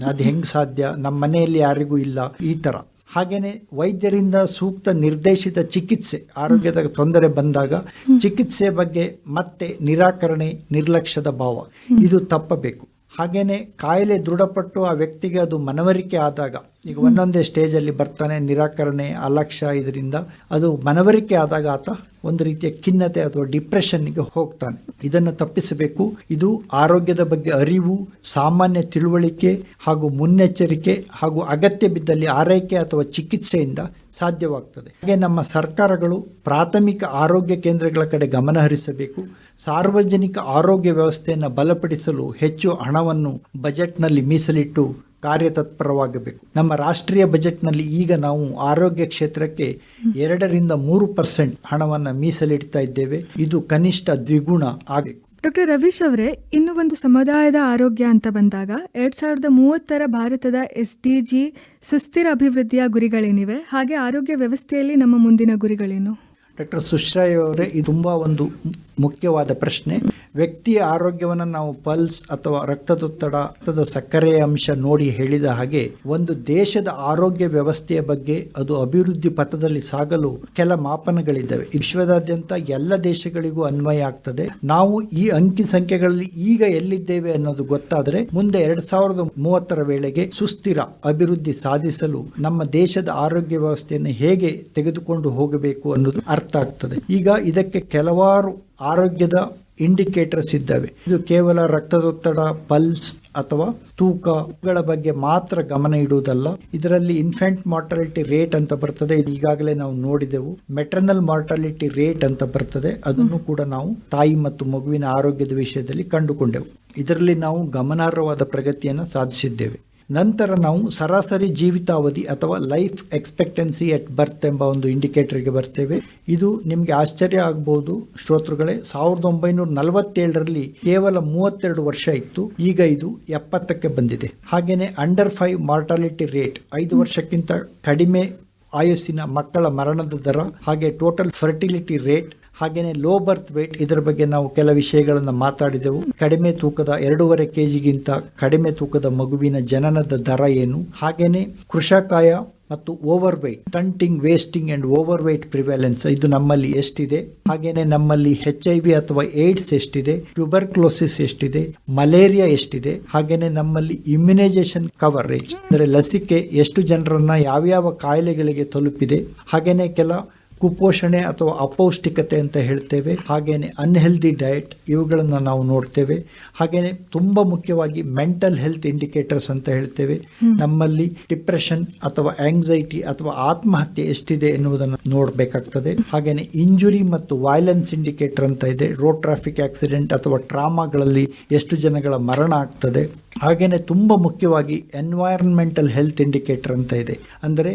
[SPEAKER 3] ಅದು ಹೆಂಗೆ ಸಾಧ್ಯ? ನಮ್ಮ ಮನೆಯಲ್ಲಿ ಯಾರಿಗೂ ಇಲ್ಲ. ಈ ತರ ಹಾಗೇನೆ ವೈದ್ಯರಿಂದ ಸೂಕ್ತ ನಿರ್ದೇಶಿತ ಚಿಕಿತ್ಸೆ, ಆರೋಗ್ಯದ ತೊಂದರೆ ಬಂದಾಗ ಚಿಕಿತ್ಸೆ ಬಗ್ಗೆ ಮತ್ತೆ ನಿರಾಕರಣೆ ನಿರ್ಲಕ್ಷ್ಯದ ಭಾವ. ಇದು ತಪ್ಪಬೇಕು. ಹಾಗೇನೆ ಕಾಯಿಲೆ ದೃಢಪಟ್ಟು ಆ ವ್ಯಕ್ತಿಗೆ ಅದು ಮನವರಿಕೆ ಆದಾಗ, ಈಗ ಒಂದೊಂದೇ ಸ್ಟೇಜಲ್ಲಿ ಬರ್ತಾನೆ, ನಿರಾಕರಣೆ, ಅಲಕ್ಷ್ಯ ಇದರಿಂದ ಅದು ಮನವರಿಕೆ ಆದಾಗ ಆತ ಒಂದು ರೀತಿಯ ಖಿನ್ನತೆ ಅಥವಾ ಡಿಪ್ರೆಷನ್ಗೆ ಹೋಗ್ತಾನೆ. ಇದನ್ನು ತಪ್ಪಿಸಬೇಕು. ಇದು ಆರೋಗ್ಯದ ಬಗ್ಗೆ ಅರಿವು, ಸಾಮಾನ್ಯ ತಿಳುವಳಿಕೆ ಹಾಗೂ ಮುನ್ನೆಚ್ಚರಿಕೆ ಹಾಗೂ ಅಗತ್ಯ ಬಿದ್ದಲ್ಲಿ ಆರೈಕೆ ಅಥವಾ ಚಿಕಿತ್ಸೆಯಿಂದ ಸಾಧ್ಯವಾಗ್ತದೆ. ಹಾಗೆ ನಮ್ಮ ಸರ್ಕಾರಗಳು ಪ್ರಾಥಮಿಕ ಆರೋಗ್ಯ ಕೇಂದ್ರಗಳ ಕಡೆ ಗಮನ ಹರಿಸಬೇಕು ಸಾರ್ವಜನಿಕ ಆರೋಗ್ಯ ವ್ಯವಸ್ಥೆಯನ್ನು ಬಲಪಡಿಸಲು ಹೆಚ್ಚು ಹಣವನ್ನು ಬಜೆಟ್ನಲ್ಲಿ ಮೀಸಲಿಟ್ಟು ಕಾರ್ಯತತ್ಪರವಾಗಬೇಕು. ನಮ್ಮ ರಾಷ್ಟ್ರೀಯ ಬಜೆಟ್ನಲ್ಲಿ ಈಗ ನಾವು ಆರೋಗ್ಯ ಕ್ಷೇತ್ರಕ್ಕೆ ಎರಡರಿಂದ ಮೂರು ಪರ್ಸೆಂಟ್ ಹಣವನ್ನು ಮೀಸಲಿಡ್ತಾ ಇದ್ದೇವೆ. ಇದು ಕನಿಷ್ಠ ದ್ವಿಗುಣ ಆಗಬೇಕು.
[SPEAKER 2] ಡಾಕ್ಟರ್ ರವೀಶ್ ಅವರೇ ಇನ್ನು ಒಂದು ಸಮುದಾಯದ ಆರೋಗ್ಯ ಅಂತ ಬಂದಾಗ ಎರಡ್ ಸಾವಿರದ ಮೂವತ್ತರ ಭಾರತದ ಎಸ್ ಡಿ ಜಿ ಸುಸ್ಥಿರ ಅಭಿವೃದ್ಧಿಯ ಗುರಿಗಳೇನಿವೆ? ಹಾಗೆ ಆರೋಗ್ಯ ವ್ಯವಸ್ಥೆಯಲ್ಲಿ ನಮ್ಮ ಮುಂದಿನ ಗುರಿಗಳೇನು?
[SPEAKER 3] ಡಾಕ್ಟರ್ ಸುಶ್ರಾಯ್ ಅವರೇ ಇದು ತುಂಬ ಒಂದು ಮುಖ್ಯವಾದ ಪ್ರಶ್ನೆ, ವ್ಯಕ್ತಿಯ ಆರೋಗ್ಯವನ್ನು ನಾವು ಪಲ್ಸ್ ಅಥವಾ ರಕ್ತದೊತ್ತಡ ರಕ್ತದ ಸಕ್ಕರೆಯ ಅಂಶ ನೋಡಿ ಹೇಳಿದ ಹಾಗೆ ಒಂದು ದೇಶದ ಆರೋಗ್ಯ ವ್ಯವಸ್ಥೆಯ ಬಗ್ಗೆ ಅದು ಅಭಿವೃದ್ಧಿ ಪಥದಲ್ಲಿ ಸಾಗಲು ಕೆಲ ಮಾಪನಗಳಿದ್ದಾವೆ. ವಿಶ್ವದಾದ್ಯಂತ ಎಲ್ಲ ದೇಶಗಳಿಗೂ ಅನ್ವಯ ಆಗ್ತದೆ. ನಾವು ಈ ಅಂಕಿ ಸಂಖ್ಯೆಗಳಲ್ಲಿ ಈಗ ಎಲ್ಲಿದ್ದೇವೆ ಅನ್ನೋದು ಗೊತ್ತಾದರೆ ಮುಂದೆ ಎರಡ್ ಸಾವಿರದ ಮೂವತ್ತರ ವೇಳೆಗೆ ಸುಸ್ಥಿರ ಅಭಿವೃದ್ಧಿ ಸಾಧಿಸಲು ನಮ್ಮ ದೇಶದ ಆರೋಗ್ಯ ವ್ಯವಸ್ಥೆಯನ್ನು ಹೇಗೆ ತೆಗೆದುಕೊಂಡು ಹೋಗಬೇಕು ಅನ್ನೋದು ಅರ್ಥ ಆಗ್ತದೆ. ಈಗ ಇದಕ್ಕೆ ಕೆಲವಾರು ಆರೋಗ್ಯದ ಇಂಡಿಕೇಟರ್ಸ್ ಇದ್ದಾವೆ. ಇದು ಕೇವಲ ರಕ್ತದೊತ್ತಡ, ಪಲ್ಸ್ ಅಥವಾ ತೂಕಗಳ ಬಗ್ಗೆ ಮಾತ್ರ ಗಮನ ಇಡುವುದಲ್ಲ. ಇದರಲ್ಲಿ ಇನ್ಫೆಂಟ್ ಮಾರ್ಟಾಲಿಟಿ ರೇಟ್ ಅಂತ ಬರ್ತದೆ. ಈಗಾಗಲೇ ನಾವು ನೋಡಿದೆವು. ಮೆಟರ್ನಲ್ ಮಾರ್ಟಾಲಿಟಿ ರೇಟ್ ಅಂತ ಬರ್ತದೆ. ಅದನ್ನು ಕೂಡ ನಾವು ತಾಯಿ ಮತ್ತು ಮಗುವಿನ ಆರೋಗ್ಯದ ವಿಷಯದಲ್ಲಿ ಕಂಡುಕೊಂಡೆವು. ಇದರಲ್ಲಿ ನಾವು ಗಮನಾರ್ಹವಾದ ಪ್ರಗತಿಯನ್ನು ಸಾಧಿಸಿದ್ದೇವೆ. ನಂತರ ನಾವು ಸರಾಸರಿ ಜೀವಿತಾವಧಿ ಅಥವಾ ಲೈಫ್ ಎಕ್ಸ್ಪೆಕ್ಟೆನ್ಸಿ ಎಟ್ ಬರ್ತ್ ಎಂಬ ಒಂದು ಇಂಡಿಕೇಟರ್ಗೆ ಬರ್ತೇವೆ. ಇದು ನಿಮಗೆ ಆಶ್ಚರ್ಯ ಆಗಬಹುದು ಶ್ರೋತೃಗಳೇ, ಸಾವಿರದ ಒಂಬೈನೂರ ನಲವತ್ತೇಳರಲ್ಲಿ ಕೇವಲ ಮೂವತ್ತೆರಡು ವರ್ಷ ಇತ್ತು. ಈಗ ಇದು ಎಪ್ಪತ್ತಕ್ಕೆ ಬಂದಿದೆ. ಹಾಗೆಯೇ ಅಂಡರ್ ಫೈವ್ ಮಾರ್ಟಾಲಿಟಿ ರೇಟ್ ಐದು ವರ್ಷಕ್ಕಿಂತ ಕಡಿಮೆ ಆಯಸ್ಸಿನ ಮಕ್ಕಳ ಮರಣದ ದರ ಹಾಗೆ ಟೋಟಲ್ ಫರ್ಟಿಲಿಟಿ ರೇಟ್ ಹಾಗೇನೆ ಲೋ ಬರ್ತ್ ವೇಟ್ ಇದರ ಬಗ್ಗೆ ನಾವು ಕೆಲ ವಿಷಯಗಳನ್ನು ಮಾತಾಡಿದೆವು. ಕಡಿಮೆ ತೂಕದ ಎರಡೂವರೆ ಕೆಜಿಗಿಂತ ಕಡಿಮೆ ತೂಕದ ಮಗುವಿನ ಜನನದ ದರ ಏನು? ಹಾಗೇನೆ ಕೃಷಕಾಯ ಮತ್ತು overweight stunting wasting and overweight prevalence ಇದು ನಮ್ಮಲ್ಲಿ ಎಷ್ಟಿದೆ? ಹಾಗೇನೆ ನಮ್ಮಲ್ಲಿ ಹೆಚ್ ಐ ವಿ ಅಥವಾ ಏಡ್ಸ್ ಎಷ್ಟಿದೆ? ಟ್ಯೂಬರ್ಕ್ಲೋಸಿಸ್ ಎಷ್ಟಿದೆ? ಮಲೇರಿಯಾ ಎಷ್ಟಿದೆ? ಹಾಗೇನೆ ನಮ್ಮಲ್ಲಿ ಇಮ್ಯುನೈಸೇಷನ್ ಕವರೇಜ್ ಅಂದರೆ ಲಸಿಕೆ ಎಷ್ಟು ಜನರನ್ನ ಯಾವ್ಯಾವ ಕಾಯಿಲೆಗಳಿಗೆ ತಲುಪಿದೆ? ಹಾಗೇನೆ ಕೆಲ ಕುಪೋಷಣೆ ಅಥವಾ ಅಪೌಷ್ಟಿಕತೆ ಅಂತ ಹೇಳ್ತೇವೆ. ಹಾಗೆಯೇ ಅನ್ಹೆಲ್ದಿ ಡಯಟ್ ಇವುಗಳನ್ನು ನಾವು ನೋಡ್ತೇವೆ. ಹಾಗೆಯೇ ತುಂಬ ಮುಖ್ಯವಾಗಿ ಮೆಂಟಲ್ ಹೆಲ್ತ್ ಇಂಡಿಕೇಟರ್ಸ್ ಅಂತ ಹೇಳ್ತೇವೆ. ನಮ್ಮಲ್ಲಿ ಡಿಪ್ರೆಷನ್ ಅಥವಾ ಆಂಗ್ಸೈಟಿ ಅಥವಾ ಆತ್ಮಹತ್ಯೆ ಎಷ್ಟಿದೆ ಎನ್ನುವುದನ್ನು ನೋಡಬೇಕಾಗ್ತದೆ. ಹಾಗೆಯೇ ಇಂಜುರಿ ಮತ್ತು ವೈಲೆನ್ಸ್ ಇಂಡಿಕೇಟರ್ ಅಂತ ಇದೆ. ರೋಡ್ ಟ್ರಾಫಿಕ್ ಆಕ್ಸಿಡೆಂಟ್ ಅಥವಾ ಟ್ರಾಮಾಗಳಲ್ಲಿ ಎಷ್ಟು ಜನಗಳ ಮರಣ ಆಗ್ತದೆ. ಹಾಗೆಯೇ ತುಂಬ ಮುಖ್ಯವಾಗಿ ಎನ್ವೈರನ್ಮೆಂಟಲ್ ಹೆಲ್ತ್ ಇಂಡಿಕೇಟರ್ ಅಂತ ಇದೆ. ಅಂದರೆ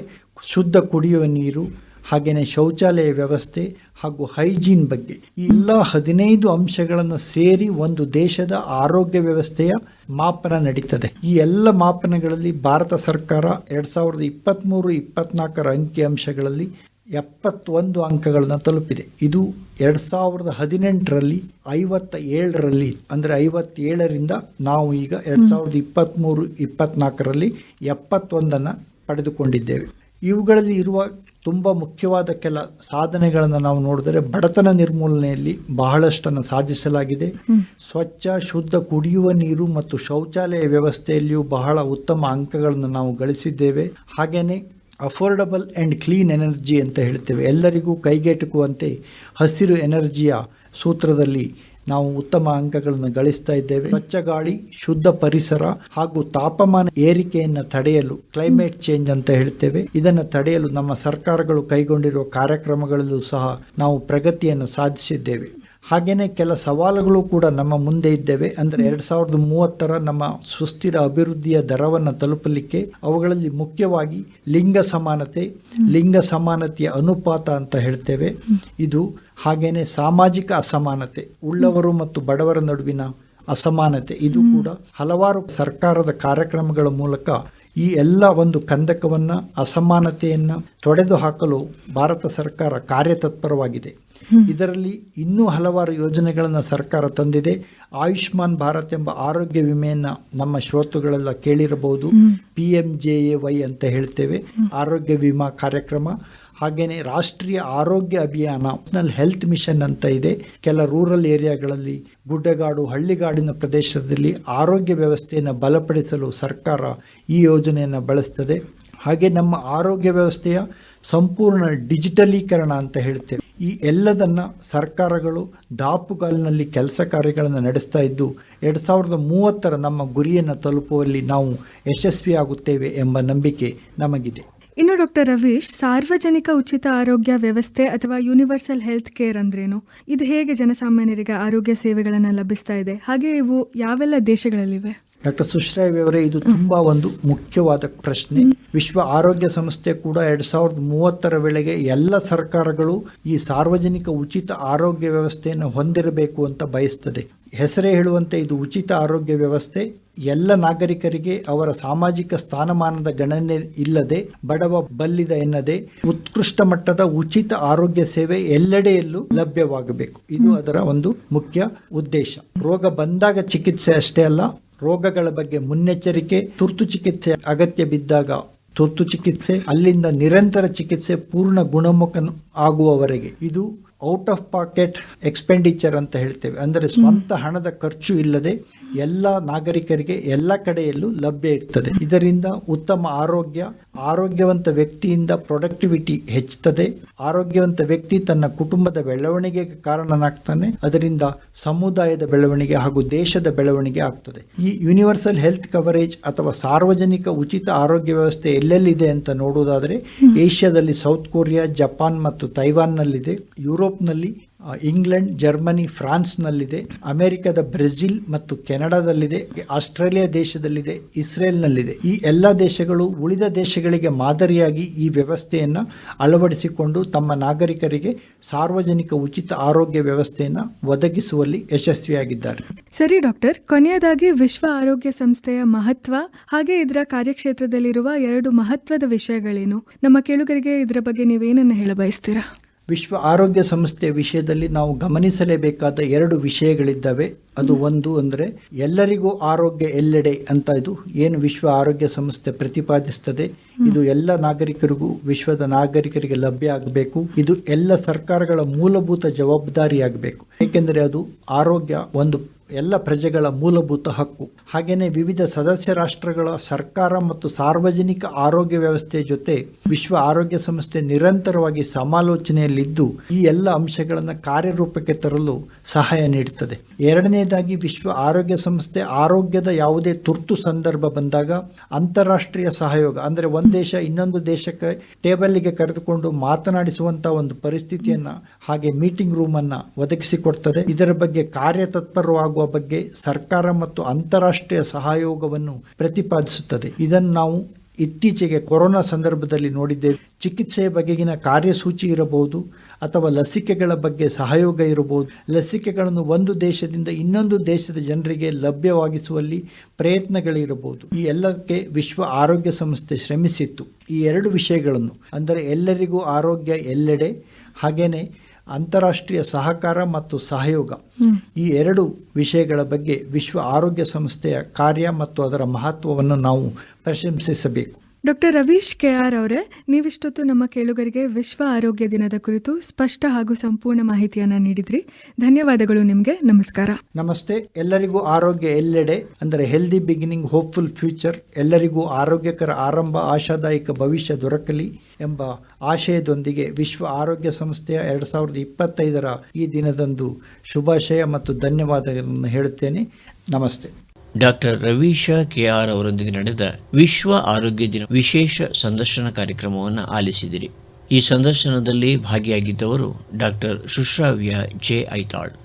[SPEAKER 3] ಶುದ್ಧ ಕುಡಿಯುವ ನೀರು ಹಾಗೆಯೇ ಶೌಚಾಲಯ ವ್ಯವಸ್ಥೆ ಹಾಗೂ ಹೈಜೀನ್ ಬಗ್ಗೆ ಈ ಎಲ್ಲ ಹದಿನೈದು ಅಂಶಗಳನ್ನು ಸೇರಿ ಒಂದು ದೇಶದ ಆರೋಗ್ಯ ವ್ಯವಸ್ಥೆಯ ಮಾಪನ ನಡೀತದೆ. ಈ ಎಲ್ಲ ಮಾಪನಗಳಲ್ಲಿ ಭಾರತ ಸರ್ಕಾರ ಎರಡ್ ಸಾವಿರದ ಇಪ್ಪತ್ತ್ಮೂರು ಇಪ್ಪತ್ನಾಲ್ಕರ ಅಂಕಿ ಅಂಶಗಳಲ್ಲಿ ಎಪ್ಪತ್ತೊಂದು ಅಂಕಗಳನ್ನು ತಲುಪಿದೆ. ಇದು ಎರಡ್ ಸಾವಿರದ ಹದಿನೆಂಟರಲ್ಲಿ ಐವತ್ತ ಏಳರಲ್ಲಿ ಅಂದರೆ ಐವತ್ತೇಳರಿಂದ ನಾವು ಈಗ ಎರಡ್ ಸಾವಿರದ ಇಪ್ಪತ್ತ್ಮೂರು ಇಪ್ಪತ್ನಾಲ್ಕರಲ್ಲಿ ಎಪ್ಪತ್ತೊಂದನ್ನು ಪಡೆದುಕೊಂಡಿದ್ದೇವೆ. ಇವುಗಳಲ್ಲಿ ಇರುವ ತುಂಬ ಮುಖ್ಯವಾದ ಕೆಲ ಸಾಧನೆಗಳನ್ನು ನಾವು ನೋಡಿದರೆ ಬಡತನ ನಿರ್ಮೂಲನೆಯಲ್ಲಿ ಬಹಳಷ್ಟನ್ನು ಸಾಧಿಸಲಾಗಿದೆ. ಸ್ವಚ್ಛ ಶುದ್ಧ ಕುಡಿಯುವ ನೀರು ಮತ್ತು ಶೌಚಾಲಯ ವ್ಯವಸ್ಥೆಯಲ್ಲಿಯೂ ಬಹಳ ಉತ್ತಮ ಅಂಕಗಳನ್ನು ನಾವು ಗಳಿಸಿದ್ದೇವೆ. ಹಾಗೆಯೇ ಅಫೋರ್ಡಬಲ್ ಆ್ಯಂಡ್ ಕ್ಲೀನ್ ಎನರ್ಜಿ ಅಂತ ಹೇಳ್ತೇವೆ. ಎಲ್ಲರಿಗೂ ಕೈಗೆಟುಕುವಂತೆ ಹಸಿರು ಎನರ್ಜಿಯ ಸೂತ್ರದಲ್ಲಿ ನಾವು ಉತ್ತಮ ಅಂಕಗಳನ್ನು ಗಳಿಸ್ತಾ ಇದ್ದೇವೆ. ಸ್ವಚ್ಛ ಗಾಳಿ, ಶುದ್ಧ ಪರಿಸರ ಹಾಗೂ ತಾಪಮಾನ ಏರಿಕೆಯನ್ನು ತಡೆಯಲು ಕ್ಲೈಮೇಟ್ ಚೇಂಜ್ ಅಂತ ಹೇಳ್ತೇವೆ. ಇದನ್ನು ತಡೆಯಲು ನಮ್ಮ ಸರ್ಕಾರಗಳು ಕೈಗೊಂಡಿರುವ ಕಾರ್ಯಕ್ರಮಗಳಲ್ಲೂ ಸಹ ನಾವು ಪ್ರಗತಿಯನ್ನು ಸಾಧಿಸಿದ್ದೇವೆ. ಹಾಗೇನೆ ಕೆಲ ಸವಾಲುಗಳು ಕೂಡ ನಮ್ಮ ಮುಂದೆ ಇದ್ದೇವೆ. ಅಂದರೆ ಎರಡ್ ಸಾವಿರದ ಮೂವತ್ತರ ನಮ್ಮ ಸುಸ್ಥಿರ ಅಭಿವೃದ್ಧಿಯ ದರವನ್ನು ತಲುಪಲಿಕ್ಕೆ ಅವುಗಳಲ್ಲಿ ಮುಖ್ಯವಾಗಿ ಲಿಂಗ ಸಮಾನತೆ, ಲಿಂಗ ಸಮಾನತೆಯ ಅನುಪಾತ ಅಂತ ಹೇಳ್ತೇವೆ. ಇದು ಹಾಗೇನೆ ಸಾಮಾಜಿಕ ಅಸಮಾನತೆ ಉಳ್ಳವರು ಮತ್ತು ಬಡವರ ನಡುವಿನ ಅಸಮಾನತೆ ಇದು ಕೂಡ ಹಲವಾರು ಸರ್ಕಾರದ ಕಾರ್ಯಕ್ರಮಗಳ ಮೂಲಕ ಈ ಎಲ್ಲ ಒಂದು ಕಂದಕವನ್ನ ಅಸಮಾನತೆಯನ್ನ ತೊಡೆದು ಹಾಕಲು ಭಾರತ ಸರ್ಕಾರ ಕಾರ್ಯತತ್ಪರವಾಗಿದೆ. ಇದರಲ್ಲಿ ಇನ್ನೂ ಹಲವಾರು ಯೋಜನೆಗಳನ್ನು ಸರ್ಕಾರ ತಂದಿದೆ. ಆಯುಷ್ಮಾನ್ ಭಾರತ್ ಎಂಬ ಆರೋಗ್ಯ ವಿಮೆಯನ್ನ ನಮ್ಮ ಶ್ರೋತೃಗಳೆಲ್ಲ ಕೇಳಿರಬಹುದು. P M J A Y ಅಂತ ಹೇಳ್ತೇವೆ. ಆರೋಗ್ಯ ವಿಮಾ ಕಾರ್ಯಕ್ರಮ. ಹಾಗೇನೆ ರಾಷ್ಟ್ರೀಯ ಆರೋಗ್ಯ ಅಭಿಯಾನ ಹೆಲ್ತ್ ಮಿಷನ್ ಅಂತ ಇದೆ. ಕೆಲ ರೂರಲ್ ಏರಿಯಾಗಳಲ್ಲಿ ಗುಡ್ಡಗಾಡು, ಹಳ್ಳಿಗಾಡಿನ ಪ್ರದೇಶದಲ್ಲಿ ಆರೋಗ್ಯ ವ್ಯವಸ್ಥೆಯನ್ನು ಬಲಪಡಿಸಲು ಸರ್ಕಾರ ಈ ಯೋಜನೆಯನ್ನು ಬಳಸ್ತದೆ. ಹಾಗೆ ನಮ್ಮ ಆರೋಗ್ಯ ವ್ಯವಸ್ಥೆಯ ಸಂಪೂರ್ಣ ಡಿಜಿಟಲೀಕರಣ ಅಂತ ಹೇಳ್ತೇವೆ. ಈ ಎಲ್ಲದನ್ನ ಸರ್ಕಾರಗಳು ದಾಪುಗಾಲಿನಲ್ಲಿ ಕೆಲಸ ಕಾರ್ಯಗಳನ್ನು ನಡೆಸ್ತಾ ಇದ್ದು, ಎರಡು ಸಾವಿರದ ಮೂವತ್ತರ ನಮ್ಮ ಗುರಿಯನ್ನು ತಲುಪುವಲ್ಲಿ ನಾವು ಯಶಸ್ವಿಯಾಗುತ್ತೇವೆ ಎಂಬ ನಂಬಿಕೆ ನಮಗಿದೆ.
[SPEAKER 2] ಇನ್ನು ಡಾಕ್ಟರ್ ರವೀಶ್, ಸಾರ್ವಜನಿಕ ಉಚಿತ ಆರೋಗ್ಯ ವ್ಯವಸ್ಥೆ ಅಥವಾ ಯೂನಿವರ್ಸಲ್ ಹೆಲ್ತ್ ಕೇರ್ ಅಂದ್ರೇನು? ಇದು ಹೇಗೆ ಜನಸಾಮಾನ್ಯರಿಗೆ ಆರೋಗ್ಯ ಸೇವೆಗಳನ್ನು ಲಭಿಸ್ತಾ ಇದೆ? ಹಾಗೆ ಇವು ಯಾವೆಲ್ಲ ದೇಶಗಳಲ್ಲಿವೆ?
[SPEAKER 3] ಡಾಕ್ಟರ್ ಸುಶ್ರಾಯ್ ಅವರೇ ಇದು ತುಂಬಾ ಒಂದು ಮುಖ್ಯವಾದ ಪ್ರಶ್ನೆ. ವಿಶ್ವ ಆರೋಗ್ಯ ಸಂಸ್ಥೆ ಕೂಡ ಎರಡ್ ಸಾವಿರದ ಮೂವತ್ತರ ವೇಳೆಗೆ ಎಲ್ಲ ಸರ್ಕಾರಗಳು ಈ ಸಾರ್ವಜನಿಕ ಉಚಿತ ಆರೋಗ್ಯ ವ್ಯವಸ್ಥೆಯನ್ನು ಹೊಂದಿರಬೇಕು ಅಂತ ಬಯಸ್ತದೆ. ಹೆಸರೇ ಹೇಳುವಂತೆ ಇದು ಉಚಿತ ಆರೋಗ್ಯ ವ್ಯವಸ್ಥೆ. ಎಲ್ಲ ನಾಗರಿಕರಿಗೆ ಅವರ ಸಾಮಾಜಿಕ ಸ್ಥಾನಮಾನದ ಗಣನೆ ಇಲ್ಲದೆ ಬಡವ ಬಲ್ಲಿದ ಎನ್ನದೆ ಉತ್ಕೃಷ್ಟ ಮಟ್ಟದ ಉಚಿತ ಆರೋಗ್ಯ ಸೇವೆ ಎಲ್ಲೆಡೆಯಲ್ಲೂ ಲಭ್ಯವಾಗಬೇಕು. ಇದು ಅದರ ಒಂದು ಮುಖ್ಯ ಉದ್ದೇಶ. ರೋಗ ಬಂದಾಗ ಚಿಕಿತ್ಸೆ ಅಷ್ಟೇ ಅಲ್ಲ ರೋಗಗಳ ಬಗ್ಗೆ ಮುನ್ನೆಚ್ಚರಿಕೆ ತುರ್ತು ಚಿಕಿತ್ಸೆ ಅಗತ್ಯ ಬಿದ್ದಾಗ ತುರ್ತು ಚಿಕಿತ್ಸೆ ಅಲ್ಲಿಂದ ನಿರಂತರ ಚಿಕಿತ್ಸೆ ಪೂರ್ಣ ಗುಣಮುಖ ಆಗುವವರೆಗೆ. ಇದು ಔಟ್ ಆಫ್ ಪಾಕೆಟ್ ಎಕ್ಸ್ಪೆಂಡಿಚರ್ ಅಂತ ಹೇಳ್ತೇವೆ. ಅಂದರೆ ಸ್ವಂತ ಹಣದ ಖರ್ಚು ಇಲ್ಲದೆ ಎಲ್ಲ ನಾಗರಿಕರಿಗೆ ಎಲ್ಲ ಕಡೆಯಲ್ಲೂ ಲಭ್ಯ ಇರ್ತದೆ. ಇದರಿಂದ ಉತ್ತಮ ಆರೋಗ್ಯ ಆರೋಗ್ಯವಂತ ವ್ಯಕ್ತಿಯಿಂದ ಪ್ರೊಡಕ್ಟಿವಿಟಿ ಹೆಚ್ಚುತ್ತದೆ. ಆರೋಗ್ಯವಂತ ವ್ಯಕ್ತಿ ತನ್ನ ಕುಟುಂಬದ ಬೆಳವಣಿಗೆಗೆ ಕಾರಣನಾಗ್ತಾನೆ. ಅದರಿಂದ ಸಮುದಾಯದ ಬೆಳವಣಿಗೆ ಹಾಗೂ ದೇಶದ ಬೆಳವಣಿಗೆ ಆಗ್ತದೆ. ಈ ಯೂನಿವರ್ಸಲ್ ಹೆಲ್ತ್ ಕವರೇಜ್ ಅಥವಾ ಸಾರ್ವಜನಿಕ ಉಚಿತ ಆರೋಗ್ಯ ವ್ಯವಸ್ಥೆ ಎಲ್ಲೆಲ್ಲಿದೆ ಅಂತ ನೋಡುವುದಾದರೆ ಏಷ್ಯಾದಲ್ಲಿ ಸೌತ್ ಕೊರಿಯಾ ಜಪಾನ್ ಮತ್ತು ತೈವಾನ್ನಲ್ಲಿದೆ. ಯುರೋಪ್ನಲ್ಲಿ ಇಂಗ್ಲೆಂಡ್, ಜರ್ಮನಿ, ಫ್ರಾನ್ಸ್ನಲ್ಲಿದೆ, ಅಮೆರಿಕದ ಬ್ರೆಜಿಲ್ ಮತ್ತು ಕೆನಡಾದಲ್ಲಿದೆ, ಆಸ್ಟ್ರೇಲಿಯಾ ದೇಶದಲ್ಲಿದೆ, ಇಸ್ರೇಲ್ನಲ್ಲಿದೆ. ಈ ಎಲ್ಲ ದೇಶಗಳು ಉಳಿದ ದೇಶಗಳಿಗೆ ಮಾದರಿಯಾಗಿ ಈ ವ್ಯವಸ್ಥೆಯನ್ನು ಅಳವಡಿಸಿಕೊಂಡು ತಮ್ಮ ನಾಗರಿಕರಿಗೆ ಸಾರ್ವಜನಿಕ ಉಚಿತ ಆರೋಗ್ಯ ವ್ಯವಸ್ಥೆಯನ್ನು ಒದಗಿಸುವಲ್ಲಿ ಯಶಸ್ವಿಯಾಗಿದ್ದಾರೆ.
[SPEAKER 2] ಸರಿ ಡಾಕ್ಟರ್, ಕೊನೆಯದಾಗಿ ವಿಶ್ವ ಆರೋಗ್ಯ ಸಂಸ್ಥೆಯ ಮಹತ್ವ ಹಾಗೆ ಇದರ ಕಾರ್ಯಕ್ಷೇತ್ರದಲ್ಲಿರುವ ಎರಡು ಮಹತ್ವದ ವಿಷಯಗಳೇನು? ನಮ್ಮ ಕೇಳುಗರಿಗೆ ಇದರ ಬಗ್ಗೆ ನೀವೇನನ್ನು ಹೇಳ ಬಯಸ್ತೀರಾ
[SPEAKER 3] ವಿಶ್ವ ಆರೋಗ್ಯ ಸಂಸ್ಥೆಯ ವಿಷಯದಲ್ಲಿ ನಾವು ಗಮನಿಸಲೇಬೇಕಾದ ಎರಡು ವಿಷಯಗಳಿದ್ದಾವೆ. ಅದು ಒಂದು ಅಂದರೆ ಎಲ್ಲರಿಗೂ ಆರೋಗ್ಯ ಎಲ್ಲೆಡೆ ಅಂತ ಇದು ಏನು ವಿಶ್ವ ಆರೋಗ್ಯ ಸಂಸ್ಥೆ ಪ್ರತಿಪಾದಿಸ್ತದೆ. ಇದು ಎಲ್ಲ ನಾಗರಿಕರಿಗೂ ವಿಶ್ವದ ನಾಗರಿಕರಿಗೆ ಲಭ್ಯ ಆಗಬೇಕು. ಇದು ಎಲ್ಲ ಸರ್ಕಾರಗಳ ಮೂಲಭೂತ ಜವಾಬ್ದಾರಿಯಾಗಬೇಕು. ಏಕೆಂದರೆ ಅದು ಆರೋಗ್ಯ ಒಂದು ಎಲ್ಲ ಪ್ರಜೆಗಳ ಮೂಲಭೂತ ಹಕ್ಕು. ಹಾಗೆಯೇ ವಿವಿಧ ಸದಸ್ಯ ರಾಷ್ಟ್ರಗಳ ಸರ್ಕಾರ ಮತ್ತು ಸಾರ್ವಜನಿಕ ಆರೋಗ್ಯ ವ್ಯವಸ್ಥೆಯ ಜೊತೆ ವಿಶ್ವ ಆರೋಗ್ಯ ಸಂಸ್ಥೆ ನಿರಂತರವಾಗಿ ಸಮಾಲೋಚನೆಯಲ್ಲಿದ್ದು, ಈ ಎಲ್ಲ ಅಂಶಗಳನ್ನು ಕಾರ್ಯರೂಪಕ್ಕೆ ತರಲು ಸಹಾಯ ನೀಡುತ್ತದೆ. ಎರಡನೇದಾಗಿ, ವಿಶ್ವ ಆರೋಗ್ಯ ಸಂಸ್ಥೆ ಆರೋಗ್ಯದ ಯಾವುದೇ ತುರ್ತು ಸಂದರ್ಭ ಬಂದಾಗ ಅಂತಾರಾಷ್ಟ್ರೀಯ ಸಹಯೋಗ, ಅಂದರೆ ಒಂದು ದೇಶ ಇನ್ನೊಂದು ದೇಶಕ್ಕೆ ಟೇಬಲ್ಗೆ ಕರೆದುಕೊಂಡು ಮಾತನಾಡಿಸುವಂತಹ ಒಂದು ಪರಿಸ್ಥಿತಿಯನ್ನ ಹಾಗೆ ಮೀಟಿಂಗ್ ರೂಮ್ ಅನ್ನ ಒದಗಿಸಿಕೊಡ್ತದೆ. ಇದರ ಬಗ್ಗೆ ಕಾರ್ಯತತ್ಪರವಾಗುವ ಬಗ್ಗೆ ಸರ್ಕಾರ ಮತ್ತು ಅಂತಾರಾಷ್ಟ್ರೀಯ ಸಹಯೋಗವನ್ನು ಪ್ರತಿಪಾದಿಸುತ್ತದೆ. ಇದನ್ನು ನಾವು ಇತ್ತೀಚೆಗೆ ಕೊರೋನಾ ಸಂದರ್ಭದಲ್ಲಿ ನೋಡಿದ್ದೇವೆ. ಚಿಕಿತ್ಸೆಯ ಬಗೆಗಿನ ಕಾರ್ಯಸೂಚಿ ಇರಬಹುದು ಅಥವಾ ಲಸಿಕೆಗಳ ಬಗ್ಗೆ ಸಹಯೋಗ ಇರಬಹುದು. ಲಸಿಕೆಗಳನ್ನು ಒಂದು ದೇಶದಿಂದ ಇನ್ನೊಂದು ದೇಶದ ಜನರಿಗೆ ಲಭ್ಯವಾಗಿಸುವಲ್ಲಿ ಪ್ರಯತ್ನಗಳಿರಬಹುದು. ಈ ಎಲ್ಲಕ್ಕೆ ವಿಶ್ವ ಆರೋಗ್ಯ ಸಂಸ್ಥೆ ಶ್ರಮಿಸಿತ್ತು. ಈ ಎರಡು ವಿಷಯಗಳನ್ನು, ಅಂದರೆ ಎಲ್ಲರಿಗೂ ಆರೋಗ್ಯ ಎಲ್ಲೆಡೆ ಹಾಗೇನೆ ಅಂತಾರಾಷ್ಟ್ರೀಯ ಸಹಕಾರ ಮತ್ತು ಸಹಯೋಗ. ಈ ಎರಡು ವಿಷಯಗಳ ಬಗ್ಗೆ ವಿಶ್ವ ಆರೋಗ್ಯ ಸಂಸ್ಥೆಯ ಕಾರ್ಯ ಮತ್ತು ಅದರ ಮಹತ್ವವನ್ನು ನಾವು ಪ್ರಶಂಸಿಸಬೇಕು.
[SPEAKER 2] ಡಾಕ್ಟರ್ ರವೀಶ್ ಕೆ ಆರ್ ಅವರೇ, ನೀವಿಷ್ಟೊತ್ತು ನಮ್ಮ ಕೇಳುಗರಿಗೆ ವಿಶ್ವ ಆರೋಗ್ಯ ದಿನದ ಕುರಿತು ಸ್ಪಷ್ಟ ಹಾಗೂ ಸಂಪೂರ್ಣ ಮಾಹಿತಿಯನ್ನ ನೀಡಿದ್ರಿ. ಧನ್ಯವಾದಗಳು ನಿಮಗೆ. ನಮಸ್ಕಾರ.
[SPEAKER 3] ನಮಸ್ತೆ. ಎಲ್ಲರಿಗೂ ಆರೋಗ್ಯ ಎಲ್ಲೆಡೆ, ಅಂದರೆ ಹೆಲ್ದಿ ಬಿಗಿನಿಂಗ್ ಹೋಪ್ಫುಲ್ ಫ್ಯೂಚರ್ ಎಲ್ಲರಿಗೂ ಆರೋಗ್ಯಕರ ಆರಂಭ, ಆಶಾದಾಯಕ ಭವಿಷ್ಯ ದೊರಕಲಿ ಎಂಬ ಆಶಯದೊಂದಿಗೆ ವಿಶ್ವ ಆರೋಗ್ಯ ಸಂಸ್ಥೆಯ ಎರಡು ಸಾವಿರದ ಇಪ್ಪತ್ತೈದರ ಈ ದಿನದಂದು ಶುಭಾಶಯ ಮತ್ತು ಧನ್ಯವಾದಗಳನ್ನು ಹೇಳುತ್ತೇನೆ. ನಮಸ್ತೆ.
[SPEAKER 1] ಡಾಕ್ಟರ್ ರವೀಶ ಕೆ ಆರ್ ಅವರೊಂದಿಗೆ ನಡೆದ ವಿಶ್ವ ಆರೋಗ್ಯ ದಿನ ವಿಶೇಷ ಸಂದರ್ಶನ ಕಾರ್ಯಕ್ರಮವನ್ನು ಆಲಿಸಿದಿರಿ. ಈ ಸಂದರ್ಶನದಲ್ಲಿ ಭಾಗಿಯಾಗಿದ್ದವರು ಡಾಕ್ಟರ್ ಶುಶ್ರಾವ್ಯ ಜೆ ಐತಾಳ್.